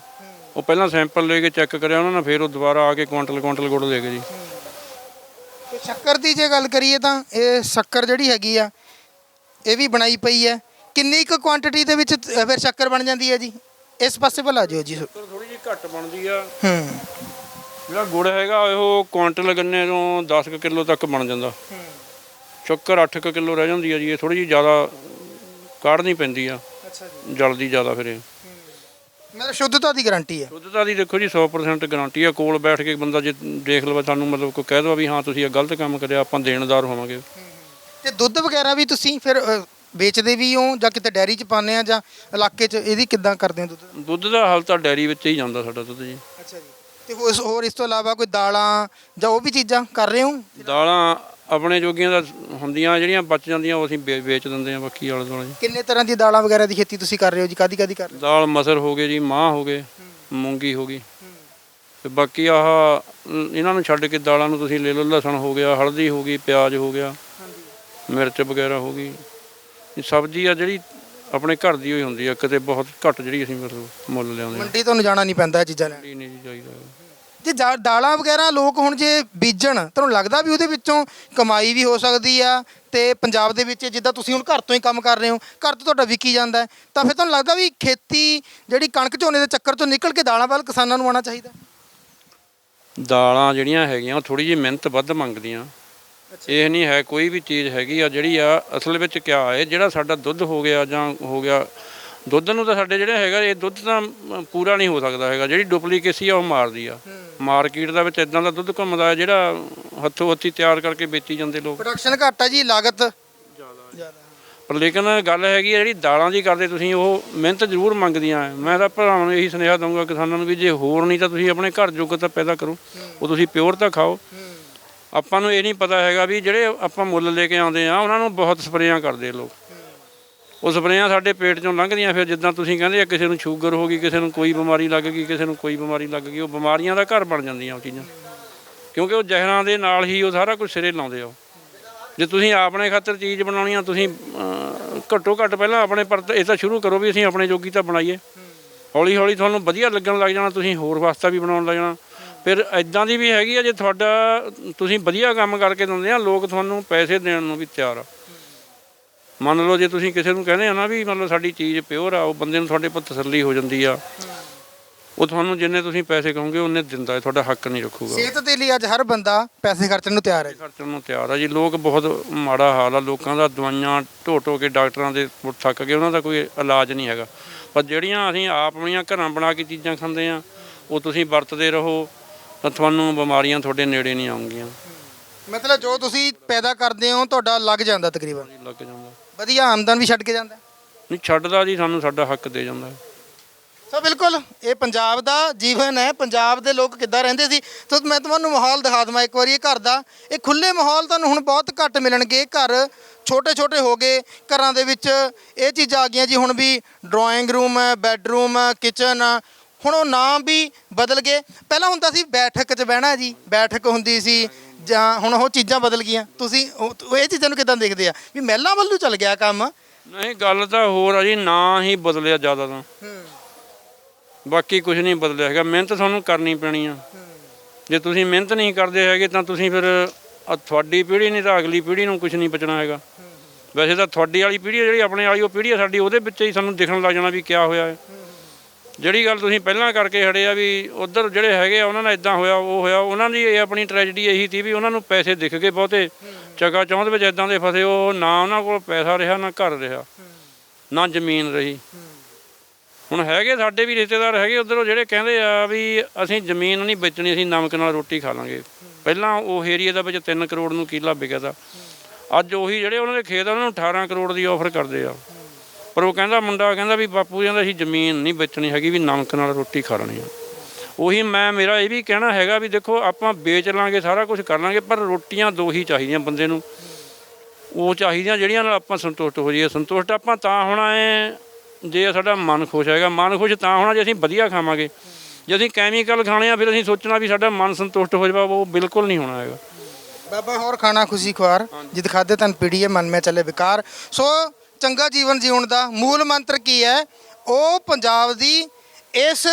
ਉਹ ਪਹਿਲਾਂ ਸੈਂਪਲ ਲੈ ਕੇ ਚੈੱਕ ਕਰਿਆ ਉਹਨਾਂ ਨੇ ਫਿਰ ਉਹ ਦੁਬਾਰਾ ਆ ਕੇ ਕੁਆਂਟਲ ਕੁਆਂਟਲ ਗੁੜ ਲੈ ਗਏ ਜੀ। ਤੇ ਸ਼ੱਕਰ ਦੀ ਜੇ ਗੱਲ ਕਰੀਏ ਤਾਂ ਇਹ ਸ਼ੱਕਰ ਜਿਹੜੀ ਹੈਗੀ ਆ ਇਹ ਵੀ ਬਣਾਈ ਪਈ ਹੈ ਕਿੰਨੀ ਕੁ ਕੁਆਂਟੀਟੀ ਦੇ ਵਿੱਚ ਫਿਰ ਸ਼ੱਕਰ ਬਣ ਜਾਂਦੀ ਹੈ ਜੀ? ਇਸ ਪਾਸੇ ਭਲਾ ਜਿਓ ਜੀ। ਥੋੜੀ ਜਿਹੀ ਘੱਟ ਬਣਦੀ ਆ। ਹੂੰ। ਜਿਹੜਾ ਗੁੜ ਹੈਗਾ ਉਹ ਕੁਆਂਟਲ ਗੰਨੇ ਤੋਂ 10 ਕਿਲੋ ਤੱਕ ਬਣ ਜਾਂਦਾ। ਸ਼ੱਕਰ 8 ਕਿਲੋ ਰਹਿ ਜਾਂਦੀ ਆ ਜੀ ਇਹ ਥੋੜੀ ਜਿਹੀ ਜ਼ਿਆਦਾ ਕਾੜਨੀ ਪੈਂਦੀ ਆ। ਅੱਛਾ ਜੀ। ਜਲਦੀ ਜ਼ਿਆਦਾ ਫਿਰ ਇਹ। ਮੇਰਾ ਸ਼ੁੱਧਤਾ ਦੀ ਗਾਰੰਟੀ ਹੈ ਸ਼ੁੱਧਤਾ ਦੀ ਦੇਖੋ ਜੀ 100% ਗਾਰੰਟੀ ਆ। ਕੋਲ ਬੈਠ ਕੇ ਬੰਦਾ ਜੇ ਦੇਖ ਲਵੇ ਸਾਨੂੰ ਮਤਲਬ ਕੋਈ ਕਹਿ ਦੋ ਵੀ ਹਾਂ ਤੁਸੀਂ ਇਹ ਗਲਤ ਕੰਮ ਕਰਿਆ ਆਪਾਂ ਦੇਣਦਾਰ ਹੋਵਾਂਗੇ। ਤੇ ਦੁੱਧ ਵਗੈਰਾ ਵੀ ਤੁਸੀਂ ਫਿਰ ਅ, ਵੇਚਦੇ ਵੀ ਹੋ ਜਾਂ ਕਿਤੇ ਡੈਰੀ 'ਚ ਪਾਉਂਦੇ ਆ ਜਾਂ ਇਲਾਕੇ 'ਚ ਇਹਦੀ ਕਿੱਦਾਂ ਕਰਦੇ ਹੋ ਦੁੱਧ? ਦੁੱਧ ਦਾ ਹਾਲ ਤਾਂ ਡੈਰੀ ਵਿੱਚ ਹੀ ਜਾਂਦਾ ਸਾਡਾ ਦੁੱਧ ਜੀ। ਅੱਛਾ ਜੀ। ਤੇ ਹੋਰ ਹੋਰ ਇਸ ਤੋਂ ਇਲਾਵਾ ਕੋਈ ਦਾਲਾਂ ਜਾਂ ਉਹ ਵੀ ਚੀਜ਼ਾਂ ਕਰ ਰਹੇ ਹੋ? ਦਾਲਾਂ ਆਪਣੇ ਜੋਗੀਆਂ ਦਾ ਹੁੰਦੀਆਂ ਜਿਹੜੀਆਂ ਬਚ ਜਾਂਦੀਆਂ ਉਹ ਅਸੀਂ ਵੇ- ਵੇਚ ਦਿੰਦੇ ਆ ਬਾਕੀ ਆਲੇ ਦੁਆਲੇ। ਜੀ ਕਿੰਨੇ ਤਰ੍ਹਾਂ ਦੀ ਦਾਲਾਂ ਵਗੈਰਾ ਦੀ ਖੇਤੀ ਤੁਸੀਂ ਕਰ ਰਹੇ ਹੋ ਜੀ? ਕਾਦੀ ਕਾਦੀ ਕਰ ਰਹੇ ਦਾਲ ਮਸਰ ਹੋ ਗਏ ਜੀ ਮਾਹ ਹੋ ਗਏ ਮੂੰਗੀ ਹੋ ਗਈ। ਤੇ ਬਾਕੀ ਆਹ ਲ- ਇਹਨਾਂ ਨੂੰ ਛੱਡ ਕੇ ਦਾਲਾਂ ਨੂੰ ਤੁਸੀਂ ਲੈ ਲਓ ਲਸਣ ਹੋ ਗਿਆ ਹਲਦੀ ਹੋ ਗਈ ਪਿਆਜ਼ ਹੋ ਗਿਆ ਮਿਰਚ ਵਗੈਰਾ ਹੋ ਗਈ। ਇਹ ਸਬਜ਼ੀ ਆ ਜਿਹੜੀ ਆਪਣੇ ਘਰ ਦੀ ਹੋਈ ਹੁੰਦੀ ਆ ਕਿਤੇ ਬਹੁਤ ਘੱਟ ਜਿਹੜੀ ਅਸੀਂ ਮਤਲਬ ਮੁੱਲ ਲਿਆਉਂਦੇ ਆ। ਮੰਡੀ ਤੁਹਾਨੂੰ ਜਾਣਾ ਨਹੀਂ ਪੈਂਦਾ ਇਹ ਚੀਜ਼ਾਂ ਲੈਣ? ਇਹ ਨਹੀਂ ਜੀ ਚਾਹੀਦਾ ਜੇ ਜਾ- ਦਾਲਾਂ ਵਗੈਰਾ ਲੋਕ ਹੁਣ ਜੇ ਬੀਜਣ ਤੁਹਾਨੂੰ ਲੱਗਦਾ ਵੀ ਉਹਦੇ ਵਿੱਚੋਂ ਕਮਾਈ ਵੀ ਹੋ ਸਕਦੀ ਆ ਤੇ ਪੰਜਾਬ ਦੇ ਵਿੱਚ ਜਿੱਦਾਂ ਤੁਸੀਂ ਹੁਣ ਘਰ ਤੋਂ ਹੀ ਕੰਮ ਕਰ ਰਹੇ ਹੋ ਘਰ ਤੋਂ ਤੁਹਾਡਾ ਵਿਕੀ ਜਾਂਦਾ ਹੈ, ਤਾਂ ਫਿਰ ਤੁਹਾਨੂੰ ਲੱਗਦਾ ਵੀ ਖੇਤੀ ਜਿਹੜੀ ਕਣਕ ਝੋਨੇ ਦੇ ਚੱਕਰ ਤੋਂ ਨਿਕਲ ਕੇ ਦਾਲਾਂ ਵੱਲ ਕਿਸਾਨਾਂ ਨੂੰ ਆਉਣਾ ਚਾਹੀਦਾ? ਦਾਲਾਂ ਜਿਹੜੀਆਂ ਹੈਗੀਆਂ ਉਹ ਥੋੜੀ ਜਿਹੀ ਮਿਹਨਤ ਵੱਧ ਮੰਗਦੀਆਂ। ਇਹ ਨਹੀਂ ਹੈ ਕੋਈ ਵੀ ਚੀਜ਼ ਹੈਗੀ ਆ ਜਿਹੜੀ ਆ ਅਸਲ ਵਿੱਚ ਕਿਆ ਹੈ ਜਿਹੜਾ ਸਾਡਾ ਦੁੱਧ ਹੋ ਗਿਆ ਜਾਂ ਹੋ ਗਿਆ ਦੁੱਧ ਨੂੰ ਤਾਂ ਸਾਡੇ ਜਿਹੜੇ ਹੈਗਾ ਇਹ ਦੁੱਧ ਤਾਂ ਪੂਰਾ ਨਹੀਂ ਹੋ ਸਕਦਾ ਹੈਗਾ। ਜਿਹੜੀ ਡੁਪਲੀਕੇਸੀ ਆ ਉਹ ਮਾਰਦੀ ਆ। ਮਾਰਕੀਟ ਦਾ ਵਿੱਚ ਇਦਾਂ ਦਾ ਦੁੱਧ ਘੁੰਮਦਾ ਹੈ ਜਿਹੜਾ ਹੱਥੋਂ ਹੱਥੀ ਤਿਆਰ ਕਰਕੇ ਵੇਚੀ ਜਾਂਦੇ ਲੋਕ। ਪ੍ਰੋਡਕਸ਼ਨ ਘੱਟ ਆ ਜੀ ਲਾਗਤ? ਜ਼ਿਆਦਾ। ਪਰ ਲੇਕਿਨ ਗੱਲ ਹੈਗੀ ਆ ਜਿਹੜੀ ਦਾਲਾਂ ਦੀ ਕਰਦੇ ਤੁਸੀਂ ਉਹ ਮਿਹਨਤ ਜ਼ਰੂਰ ਮੰਗਦੀਆਂ ਹੈ। ਮੈਂ ਤਾਂ ਭਰਾਵਾਂ ਨੂੰ ਇਹੀ ਸੁਨੇਹਾ ਦਊਂਗਾ ਕਿਸਾਨਾਂ ਨੂੰ ਵੀ ਜੇ ਹੋਰ ਨਹੀਂ ਤਾਂ ਤੁਸੀਂ ਆਪਣੇ ਘਰ ਜੋਗਾ ਤਾਂ ਪੈਦਾ ਕਰੋ। ਉਹ ਤੁਸੀਂ ਪਿਓਰ ਤਾਂ ਖਾਓ। ਆਪਾਂ ਨੂੰ ਇਹ ਨਹੀਂ ਪਤਾ ਹੈਗਾ ਵੀ ਜਿਹੜੇ ਆਪਾਂ ਮੁੱਲ ਲੈ ਕੇ ਆਉਂਦੇ ਆ ਉਹਨਾਂ ਨੂੰ ਬਹੁਤ ਸਪਰੇਆਂ ਕਰਦੇ ਲੋਕ। ਉਹ ਸਪਰੇਆਂ ਸਾਡੇ ਪੇਟ ਚੋਂ ਲੰਘਦੀਆਂ, ਫਿਰ ਜਿੱਦਾਂ ਤੁਸੀਂ ਕਹਿੰਦੇ ਆ, ਕਿਸੇ ਨੂੰ ਸ਼ੂਗਰ ਹੋ ਗਈ, ਕਿਸੇ ਨੂੰ ਕੋਈ ਬਿਮਾਰੀ ਲੱਗ ਗਈ, ਕਿਸੇ ਨੂੰ ਕੋਈ ਬਿਮਾਰੀ ਲੱਗ ਗਈ, ਉਹ ਬਿਮਾਰੀਆਂ ਦਾ ਘਰ ਬਣ ਜਾਂਦੀਆਂ ਉਹ ਚੀਜ਼ਾਂ। ਕਿਉਂਕਿ ਉਹ ਜ਼ਹਿਰਾਂ ਦੇ ਨਾਲ ਹੀ ਉਹ ਸਾਰਾ ਕੁਝ ਸਿਰੇ ਲਾਉਂਦੇ ਆ ਜੇ ਤੁਸੀਂ ਆਪਣੇ ਖਾਤਰ ਚੀਜ਼ ਬਣਾਉਣੀ ਆ, ਤੁਸੀਂ ਘੱਟੋ ਘੱਟ ਪਹਿਲਾਂ ਆਪਣੇ ਪਰ ਇਹ ਤਾਂ ਸ਼ੁਰੂ ਕਰੋ ਵੀ ਅਸੀਂ ਆਪਣੇ ਜੋਗੀ ਤਾਂ ਬਣਾਈਏ। ਹੌਲੀ ਹੌਲੀ ਤੁਹਾਨੂੰ ਵਧੀਆ ਲੱਗਣ ਲੱਗ ਜਾਣਾ, ਤੁਸੀਂ ਹੋਰ ਵਾਸਤਾ ਵੀ ਬਣਾਉਣ ਲੱਗ ਜਾਣਾ। ਫਿਰ ਐਦਾਂ ਦੀ ਵੀ ਹੈਗੀ ਆ, ਜੇ ਤੁਹਾਡਾ, ਤੁਸੀਂ ਵਧੀਆ ਕੰਮ ਕਰਕੇ ਦਿੰਦੇ ਆ, ਲੋਕ ਤੁਹਾਨੂੰ ਪੈਸੇ ਦੇਣ ਨੂੰ ਵੀ ਤਿਆਰ ਆ। ਮੰਨ ਲਓ ਜੇ ਤੁਸੀਂ ਕਿਸੇ ਨੂੰ ਕਹਿੰਦੇ ਆ ਨਾ ਵੀ ਮਤਲਬ ਸਾਡੀ ਚੀਜ਼ ਪਿਓਰ ਆ ਉਹ ਬੰਦੇ ਨੂੰ ਤੁਹਾਡੇ ਪਰ ਤਸੱਲੀ ਹੋ ਜਾਂਦੀ ਆ। ਉਹ ਤੁਹਾਨੂੰ ਜਿੰਨੇ ਤੁਸੀਂ ਪੈਸੇ ਕਹੋਗੇ ਉਹਨੇ ਦਿੰਦਾ ਹੈ ਤੁਹਾਡਾ ਹੱਕ ਨਹੀਂ ਰੱਖੂਗਾ। ਸਿਹਤ ਦੇ ਲਈ ਅੱਜ ਹਰ ਬੰਦਾ ਪੈਸੇ ਖਰਚਣ ਨੂੰ ਤਿਆਰ ਹੈ। ਖਰਚਣ ਨੂੰ ਤਿਆਰ ਆ ਜੀ। ਲੋਕ ਬਹੁਤ ਮਾੜਾ ਹਾਲ ਆ। ਲੋਕਾਂ ਦਾ ਦਵਾਈਆਂ ਢੋ ਢੋ ਕੇ ਡਾਕਟਰਾਂ ਦੇ ਮੁੜ ਥੱਕ ਗਏ ਉਹਨਾਂ ਦਾ ਕੋਈ ਇਲਾਜ ਨਹੀਂ ਹੈਗਾ। ਪਰ ਜਿਹੜੀਆਂ ਅਸੀਂ ਆਪ ਆਪਣੀਆਂ ਘਰਾਂ ਬਣਾ ਕੇ ਚੀਜ਼ਾਂ ਖਾਂਦੇ ਆ ਉਹ ਤੁਸੀਂ ਵਰਤਦੇ ਰਹੋ ਤਾਂ ਤੁਹਾਨੂੰ ਬਿਮਾਰੀਆਂ ਤੁਹਾਡੇ ਨੇੜੇ ਨਹੀਂ ਆਉਂਗੀਆਂ ਮਤਲਬ ਜੋ ਤੁਸੀਂ ਪੈਦਾ ਕਰਦੇ ਹੋ ਤੁਹਾਡਾ ਲੱਗ ਜਾਂਦਾ ਤਕਰੀਬਨ? ਲੱਗ ਜਾਂਦਾ। ਵਧੀਆ ਆਮਦਨ ਵੀ ਛੱਡ ਕੇ ਜਾਂਦਾ? ਨਹੀਂ ਛੱਡਦਾ ਜੀ ਸਾਨੂੰ ਸਾਡਾ ਹੱਕ ਦੇ ਜਾਂਦਾ। ਸੋ ਬਿਲਕੁਲ ਇਹ ਪੰਜਾਬ ਦਾ ਜੀਵਨ ਹੈ। ਪੰਜਾਬ ਦੇ ਲੋਕ ਕਿੱਦਾਂ ਰਹਿੰਦੇ ਸੀ? ਸੋ ਮੈਂ ਤੁਹਾਨੂੰ ਮਾਹੌਲ ਦਿਖਾ ਦਵਾਂ ਇੱਕ ਵਾਰੀ ਇਹ ਘਰ ਦਾ। ਇਹ ਖੁੱਲੇ ਮਾਹੌਲ ਤੁਹਾਨੂੰ ਹੁਣ ਬਹੁਤ ਘੱਟ ਮਿਲਣਗੇ। ਘਰ ਛੋਟੇ ਛੋਟੇ ਹੋ ਗਏ। ਘਰਾਂ ਦੇ ਵਿੱਚ ਇਹ ਚੀਜ਼ਾਂ ਆ ਗਈਆਂ ਜੀ। ਹੁਣ ਵੀ ਡਰਾਇੰਗ ਰੂਮ ਹੈ ਬੈੱਡਰੂਮ ਹੈ ਕਿਚਨ ਹੁਣ ਉਹ ਨਾਮ ਵੀ ਬਦਲ ਗਏ। ਪਹਿਲਾਂ ਹੁੰਦਾ ਸੀ ਬੈਠਕ 'ਚ ਬਹਿਣਾ ਜੀ। ਬੈਠਕ ਹੁੰਦੀ ਸੀ। ਜਾਂ ਹੁਣ ਉਹ ਚੀਜ਼ਾਂ ਬਦਲ ਗਈਆਂ। ਤੁਸੀਂ ਉਹ ਉਹ ਇਹ ਚੀਜ਼ਾਂ ਨੂੰ ਕਿਦਾਂ ਦੇਖਦੇ ਆ? ਵੀ ਮਹਿਲਾਂ ਵੱਲ ਨੂੰ ਚੱਲ ਗਿਆ ਕੰਮ। ਨਹੀਂ ਗੱਲ ਤਾਂ ਹੋਰ ਆ ਜੀ ਨਾ ਹੀ ਬਦਲਿਆ ਜ਼ਿਆਦਾ ਤਾਂ। ਬਾਕੀ ਕੁਝ ਨਹੀਂ ਬਦਲਿਆ ਹੈਗਾ। ਮਿਹਨਤ ਤੁਹਾਨੂੰ ਕਰਨੀ ਪੈਣੀ ਆ। ਜੇ ਤੁਸੀਂ ਮਿਹਨਤ ਨਹੀਂ ਕਰਦੇ ਹੈਗੇ ਤਾਂ ਤੁਸੀਂ ਫਿਰ ਤੁਹਾਡੀ ਪੀੜ੍ਹੀ ਨਹੀਂ ਤਾਂ ਅਗਲੀ ਪੀੜ੍ਹੀ ਨੂੰ ਕੁਝ ਨਹੀਂ ਬਚਣਾ ਹੈਗਾ। ਵੈਸੇ ਤਾਂ ਤੁਹਾਡੀ ਵਾਲੀ ਪੀੜ੍ਹੀ ਆ ਜਿਹੜੀ ਆਪਣੇ ਵਾਲੀ ਉਹ ਪੀੜ੍ਹੀ ਆ ਸਾਡੀ ਉਹਦੇ ਵਿੱਚ ਹੀ ਸਾਨੂੰ ਦਿਖਣ ਲੱਗ ਜਾਣਾ ਵੀ ਕਿਆ ਹੋਇਆ ਹੈ। ਜਿਹੜੀ ਗੱਲ ਤੁਸੀਂ ਪਹਿਲਾਂ ਕਰਕੇ ਹੜੇ ਆ ਵੀ ਉਧਰ ਜਿਹੜੇ ਹੈਗੇ ਆ, ਉਹਨਾਂ ਨਾਲ ਇਦਾਂ ਹੋਇਆ, ਉਹ ਹੋਇਆ, ਉਹਨਾਂ ਦੀ ਇਹ ਆਪਣੀ ਟ੍ਰੈਜਡੀ ਇਹੀ ਸੀ ਵੀ ਉਹਨਾਂ ਨੂੰ ਪੈਸੇ ਦਿਖ ਗਏ ਬਹੁਤੇ। ਚਗਾ ਚੌਂਦ ਵਿੱਚ ਇਦਾਂ ਦੇ ਫਸੇ, ਉਹ ਨਾ ਉਹਨਾਂ ਕੋਲ ਪੈਸਾ ਰਿਹਾ, ਨਾ ਘਰ ਰਿਹਾ, ਨਾ ਜ਼ਮੀਨ ਰਹੀ। ਹੁਣ ਹੈਗੇ ਸਾਡੇ ਵੀ ਰਿਸ਼ਤੇਦਾਰ ਹੈਗੇ, ਉਧਰੋਂ ਜਿਹੜੇ ਕਹਿੰਦੇ ਆ ਵੀ ਅਸੀਂ ਜ਼ਮੀਨ ਨਹੀਂ ਵੇਚਣੀ, ਅਸੀਂ ਨਮਕ ਨਾਲ ਰੋਟੀ ਖਾ ਲਾਂਗੇ। ਪਹਿਲਾਂ ਉਹ ਏਰੀਆ ਦਾ ਵਿੱਚ 3 ਕਰੋੜ ਨੂੰ ਕਿੱਲਾ ਵਿਕਿਆ ਤਾ। ਅੱਜ ਉਹੀ ਜਿਹੜੇ ਉਹਨਾਂ ਦੇ ਖੇਤ ਆ, ਉਹਨਾਂ ਨੂੰ 18 ਕਰੋੜ ਦੀ ਆਫਰ ਕਰਦੇ ਆ। ਪਰ ਉਹ ਕਹਿੰਦਾ ਮੁੰਡਾ ਕਹਿੰਦਾ ਵੀ ਬਾਪੂ ਕਹਿੰਦਾ ਅਸੀਂ ਜ਼ਮੀਨ ਨਹੀਂ ਵੇਚਣੀ ਹੈਗੀ ਵੀ ਨਮਕ ਨਾਲ ਰੋਟੀ ਖਾ ਲੈਣੀ ਆ। ਉਹੀ ਮੈਂ ਮੇਰਾ ਇਹ ਵੀ ਕਹਿਣਾ ਹੈਗਾ ਵੀ ਦੇਖੋ ਆਪਾਂ ਵੇਚ ਲਾਂਗੇ ਸਾਰਾ ਕੁਝ ਕਰ ਲਾਂਗੇ ਪਰ ਰੋਟੀਆਂ ਦੋ ਹੀ ਚਾਹੀਦੀਆਂ ਬੰਦੇ ਨੂੰ। ਉਹ ਚਾਹੀਦੀਆਂ ਜਿਹੜੀਆਂ ਨਾਲ ਆਪਾਂ ਸੰਤੁਸ਼ਟ ਹੋ ਜਾਈਏ। ਸੰਤੁਸ਼ਟ ਆਪਾਂ ਤਾਂ ਹੋਣਾ ਹੈ ਜੇ ਸਾਡਾ ਮਨ ਖੁਸ਼ ਹੈਗਾ। ਮਨ ਖੁਸ਼ ਤਾਂ ਹੋਣਾ ਜੇ ਅਸੀਂ ਵਧੀਆ ਖਾਵਾਂਗੇ। ਜੇ ਅਸੀਂ ਕੈਮੀਕਲ ਖਾਣੇ ਆ ਫਿਰ ਅਸੀਂ ਸੋਚਣਾ ਵੀ ਸਾਡਾ ਮਨ ਸੰਤੁਸ਼ਟ ਹੋ ਜਾਵੇ ਉਹ ਬਿਲਕੁਲ ਨਹੀਂ ਹੋਣਾ ਹੈਗਾ। ਬਾਬਾ ਹੋਰ ਖਾਣਾ ਖੁਸ਼ੀ ਖੁਆਰ। ਜਿਤ ਖਾਦੇ ਤਨ ਪੀੜੀਏ ਮਨ ਮੇ ਚੱਲੇ ਵਿਕਾਰ ਸੋ ਚੰਗਾ ਜੀਵਨ ਜਿਉਣ ਦਾ ਮੂਲ ਮੰਤਰ ਕੀ ਹੈ? ਉਹ ਪੰਜਾਬ ਦੀ ਇਸ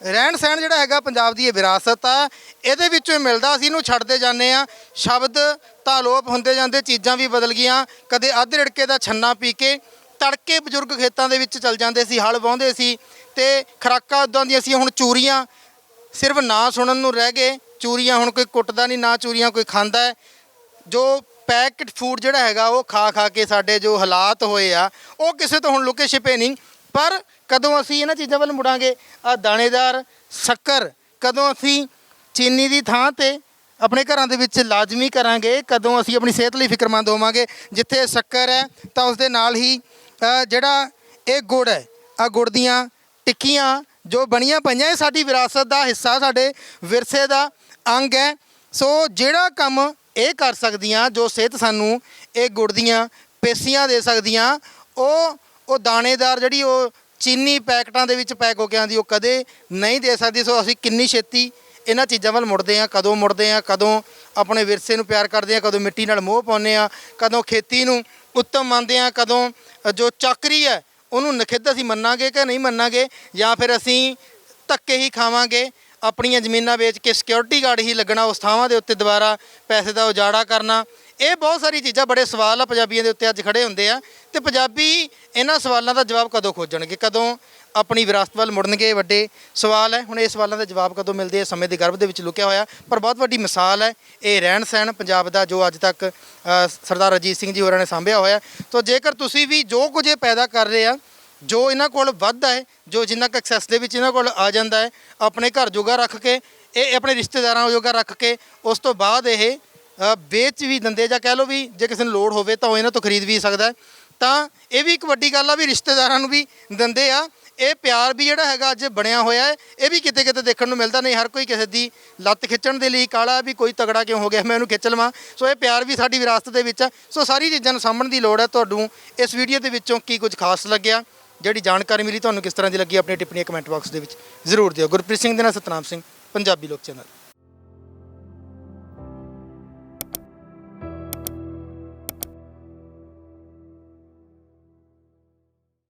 ਰਹਿਣ ਸਹਿਣ ਜਿਹੜਾ ਹੈਗਾ ਪੰਜਾਬ ਦੀ ਇਹ ਵਿਰਾਸਤ ਆ। ਇਹਦੇ ਵਿੱਚੋਂ ਮਿਲਦਾ, ਅਸੀਂ ਇਹਨੂੰ ਛੱਡਦੇ ਜਾਂਦੇ ਆ ਸ਼ਬਦ ਤਾਂ ਲੋਪ ਹੁੰਦੇ ਜਾਂਦੇ, ਚੀਜ਼ਾਂ ਵੀ ਬਦਲ ਗਈਆਂ। ਕਦੇ ਅੱਧ ਰਿੜਕੇ ਦਾ ਛੰਨਾ ਪੀ ਕੇ ਤੜਕੇ ਬਜ਼ੁਰਗ ਖੇਤਾਂ ਦੇ ਵਿੱਚ ਚਲ ਜਾਂਦੇ ਸੀ, ਹਲ ਵਾਹੁੰਦੇ ਸੀ ਤੇ ਖਰਾਕਾਂ ਉਦਾਂ ਦੀਆਂ ਸੀ, ਹੁਣ ਚੂਰੀਆਂ ਸਿਰਫ ਨਾਂ ਸੁਣਨ ਨੂੰ ਰਹਿ ਗਏ। ਚੂਰੀਆਂ ਹੁਣ ਕੋਈ ਕੁੱਟਦਾ ਨਹੀਂ, ਨਾ ਚੂਰੀਆਂ ਕੋਈ ਖਾਂਦਾ। ਜੋ ਪੈਕਡ ਫੂਡ ਜਿਹੜਾ ਹੈਗਾ, ਉਹ ਖਾ ਖਾ ਕੇ ਸਾਡੇ ਜੋ ਹਾਲਾਤ ਹੋਏ ਆ, ਉਹ ਕਿਸੇ ਤੋਂ ਹੁਣ ਲੁਕੇ ਛਿਪੇ ਨਹੀਂ। ਪਰ ਕਦੋਂ ਅਸੀਂ ਇਹਨਾਂ ਚੀਜ਼ਾਂ ਵੱਲ ਮੁੜਾਂਗੇ? ਆ ਦਾਣੇਦਾਰ, ਸ਼ੱਕਰ, ਕਦੋਂ ਅਸੀਂ ਚੀਨੀ ਦੀ ਥਾਂ ਤੇ ਆਪਣੇ ਘਰਾਂ ਦੇ ਵਿੱਚ ਲਾਜ਼ਮੀ ਕਰਾਂਗੇ? ਕਦੋਂ ਅਸੀਂ ਆਪਣੀ ਸਿਹਤ ਲਈ ਫਿਕਰਮੰਦ ਹੋਵਾਂਗੇ? ਜਿੱਥੇ ਸ਼ੱਕਰ ਹੈ, ਤਾਂ ਉਸ ਦੇ ਨਾਲ ਹੀ ਜਿਹੜਾ ਇਹ ਗੁੜ ਹੈ ਆ ਗੁੜ ਦੀਆਂ ਟਿੱਕੀਆਂ ਜੋ ਬਣੀਆਂ ਪਈਆਂ, ਇਹ ਸਾਡੀ ਵਿਰਾਸਤ ਦਾ ਹਿੱਸਾ, ਸਾਡੇ ਵਿਰਸੇ ਦਾ ਅੰਗ ਹੈ। ਸੋ ਜਿਹੜਾ ਕੰਮ ਇਹ ਕਰ ਸਕਦੀਆਂ, ਜੋ ਸਿਹਤ ਸਾਨੂੰ ਇਹ ਗੁੜ ਦੀਆਂ ਪੇਸੀਆਂ ਦੇ ਸਕਦੀਆਂ, ਉਹ ਉਹ ਦਾਣੇਦਾਰ ਜਿਹੜੀ ਉਹ ਚੀਨੀ ਪੈਕਟਾਂ ਦੇ ਵਿੱਚ ਪੈਕ ਹੋ ਕੇ ਆਉਂਦੀ, ਉਹ ਕਦੇ ਨਹੀਂ ਦੇ ਸਕਦੀ। ਸੋ ਅਸੀਂ ਕਿੰਨੀ ਛੇਤੀ ਇਹਨਾਂ ਚੀਜ਼ਾਂ ਵੱਲ ਮੁੜਦੇ ਆ ਕਦੋਂ ਮੁੜਦੇ ਆ ਕਦੋਂ ਆਪਣੇ ਵਿਰਸੇ ਨੂੰ ਪਿਆਰ ਕਰਦੇ ਆ ਕਦੋਂ ਮਿੱਟੀ ਨਾਲ ਮੋਹ ਪਾਉਂਦੇ ਆ ਕਦੋਂ ਖੇਤੀ ਨੂੰ ਉੱਤਮ ਮੰਨਦੇ ਆ ਕਦੋਂ ਜੋ ਚੱਕਰੀ ਹੈ, ਉਹਨੂੰ ਨਖਿੱਧ ਅਸੀਂ ਮੰਨਾਂਗੇ ਕਿ ਨਹੀਂ ਮੰਨਾਂਗੇ, ਜਾਂ ਫਿਰ ਅਸੀਂ ਧੱਕੇ ਹੀ ਖਾਵਾਂਗੇ। ਆਪਣੀਆਂ ਜ਼ਮੀਨਾਂ ਵੇਚ ਕੇ ਸਿਕਿਉਰਿਟੀ ਗਾਰਡ ਹੀ ਲੱਗਣਾ, ਉਸ ਥਾਵਾਂ ਦੇ ਉੱਤੇ ਦੁਬਾਰਾ ਪੈਸੇ ਦਾ ਉਜਾੜਾ ਕਰਨਾ, ਇਹ ਬਹੁਤ ਸਾਰੀ ਚੀਜ਼ਾਂ ਬੜੇ ਸਵਾਲ ਆ ਪੰਜਾਬੀਆਂ ਦੇ ਉੱਤੇ ਅੱਜ ਖੜੇ ਹੁੰਦੇ ਆ ਤੇ ਪੰਜਾਬੀ ਇਹਨਾਂ ਸਵਾਲਾਂ ਦਾ ਜਵਾਬ ਕਦੋਂ ਖੋਜਣਗੇ? ਕਦੋਂ ਆਪਣੀ ਵਿਰਾਸਤ ਵੱਲ ਮੁੜਨਗੇ? ਵੱਡੇ ਸਵਾਲ ਹੈ। ਹੁਣ ਇਹ ਸਵਾਲਾਂ ਦੇ ਜਵਾਬ ਕਦੋਂ ਮਿਲਦੇ? ਆ ਸਮੇਂ ਦੇ ਗਰਭ ਦੇ ਵਿੱਚ ਲੁਕਿਆ ਹੋਇਆ, ਪਰ ਬਹੁਤ ਵੱਡੀ ਮਿਸਾਲ ਹੈ, ਇਹ ਰਹਿਣ ਸਹਿਣ ਪੰਜਾਬ ਦਾ ਜੋ ਅੱਜ ਤੱਕ ਸਰਦਾਰ ਅਜੀਤ ਸਿੰਘ ਜੀ ਹੋਰਾਂ ਨੇ ਸਾਂਭਿਆ ਹੋਇਆ। ਸੋ ਜੇਕਰ ਤੁਸੀਂ ਵੀ ਜੋ ਕੁਝ ਇਹ ਪੈਦਾ ਕਰ ਰਹੇ ਆ ਜੋ ਇਹਨਾਂ ਕੋਲ ਵੱਧਦਾ ਹੈ ਜੋ ਜਿੰਨਾ ਕੁ ਐਕਸੈਸ ਦੇ ਵਿੱਚ ਇਹਨਾਂ ਕੋਲ ਆ ਜਾਂਦਾ ਹੈ, ਆਪਣੇ ਘਰ ਜੋਗਾ ਰੱਖ ਕੇ, ਇਹ ਆਪਣੇ ਰਿਸ਼ਤੇਦਾਰਾਂ ਜੋਗਾ ਰੱਖ ਕੇ, ਉਸ ਤੋਂ ਬਾਅਦ ਇਹ ਵੇਚ ਵੀ ਦਿੰਦੇ ਜਾਂ ਕਹਿ ਲਓ ਵੀ ਜੇ ਕਿਸੇ ਨੂੰ ਲੋੜ ਹੋਵੇ ਤਾਂ ਉਹ ਇਹਨਾਂ ਤੋਂ ਖਰੀਦ ਵੀ ਸਕਦਾ ਤਾਂ ਇਹ ਵੀ ਇੱਕ ਵੱਡੀ ਗੱਲ ਆ ਵੀ ਰਿਸ਼ਤੇਦਾਰਾਂ ਨੂੰ ਵੀ ਦਿੰਦੇ ਆ। ਇਹ ਪਿਆਰ ਵੀ ਜਿਹੜਾ ਹੈਗਾ ਅੱਜ ਬਣਿਆ ਹੋਇਆ ਹੈ, ਇਹ ਵੀ ਕਿਤੇ ਕਿਤੇ ਦੇਖਣ ਨੂੰ ਮਿਲਦਾ, ਨਹੀਂ ਹਰ ਕੋਈ ਕਿਸੇ ਦੀ ਲੱਤ ਖਿੱਚਣ ਦੇ ਲਈ ਕਾਲਾ ਵੀ ਕੋਈ ਤਗੜਾ ਕਿਉਂ ਹੋ ਗਿਆ, ਮੈਂ ਉਹਨੂੰ ਖਿੱਚ ਲਵਾਂ। ਸੋ ਇਹ ਪਿਆਰ ਵੀ ਸਾਡੀ ਵਿਰਾਸਤ ਦੇ ਵਿੱਚ ਆ। ਸੋ ਸਾਰੀ ਚੀਜ਼ਾਂ ਨੂੰ ਸਾਂਭਣ ਦੀ ਲੋੜ ਹੈ। ਤੁਹਾਨੂੰ ਇਸ ਵੀਡੀਓ ਦੇ ਵਿੱਚੋਂ ਕੀ ਕੁਝ ਖਾਸ ਲੱਗਿਆ? ਜਿਹੜੀ ਜਾਣਕਾਰੀ ਮਿਲੀ ਤੁਹਾਨੂੰ ਕਿਸ ਤਰ੍ਹਾਂ ਦੀ ਲੱਗੀ ਆਪਣੀ ਟਿੱਪਣੀ ਕਮੈਂਟ ਬਾਕਸ ਦੇ ਵਿੱਚ ਜ਼ਰੂਰ ਦਿਓ। ਗੁਰਪ੍ਰੀਤ ਸਿੰਘ ਦੇ ਨਾਲ ਸਤਨਾਮ ਸਿੰਘ, ਪੰਜਾਬੀ ਲੋਕ ਚੈਨਲ।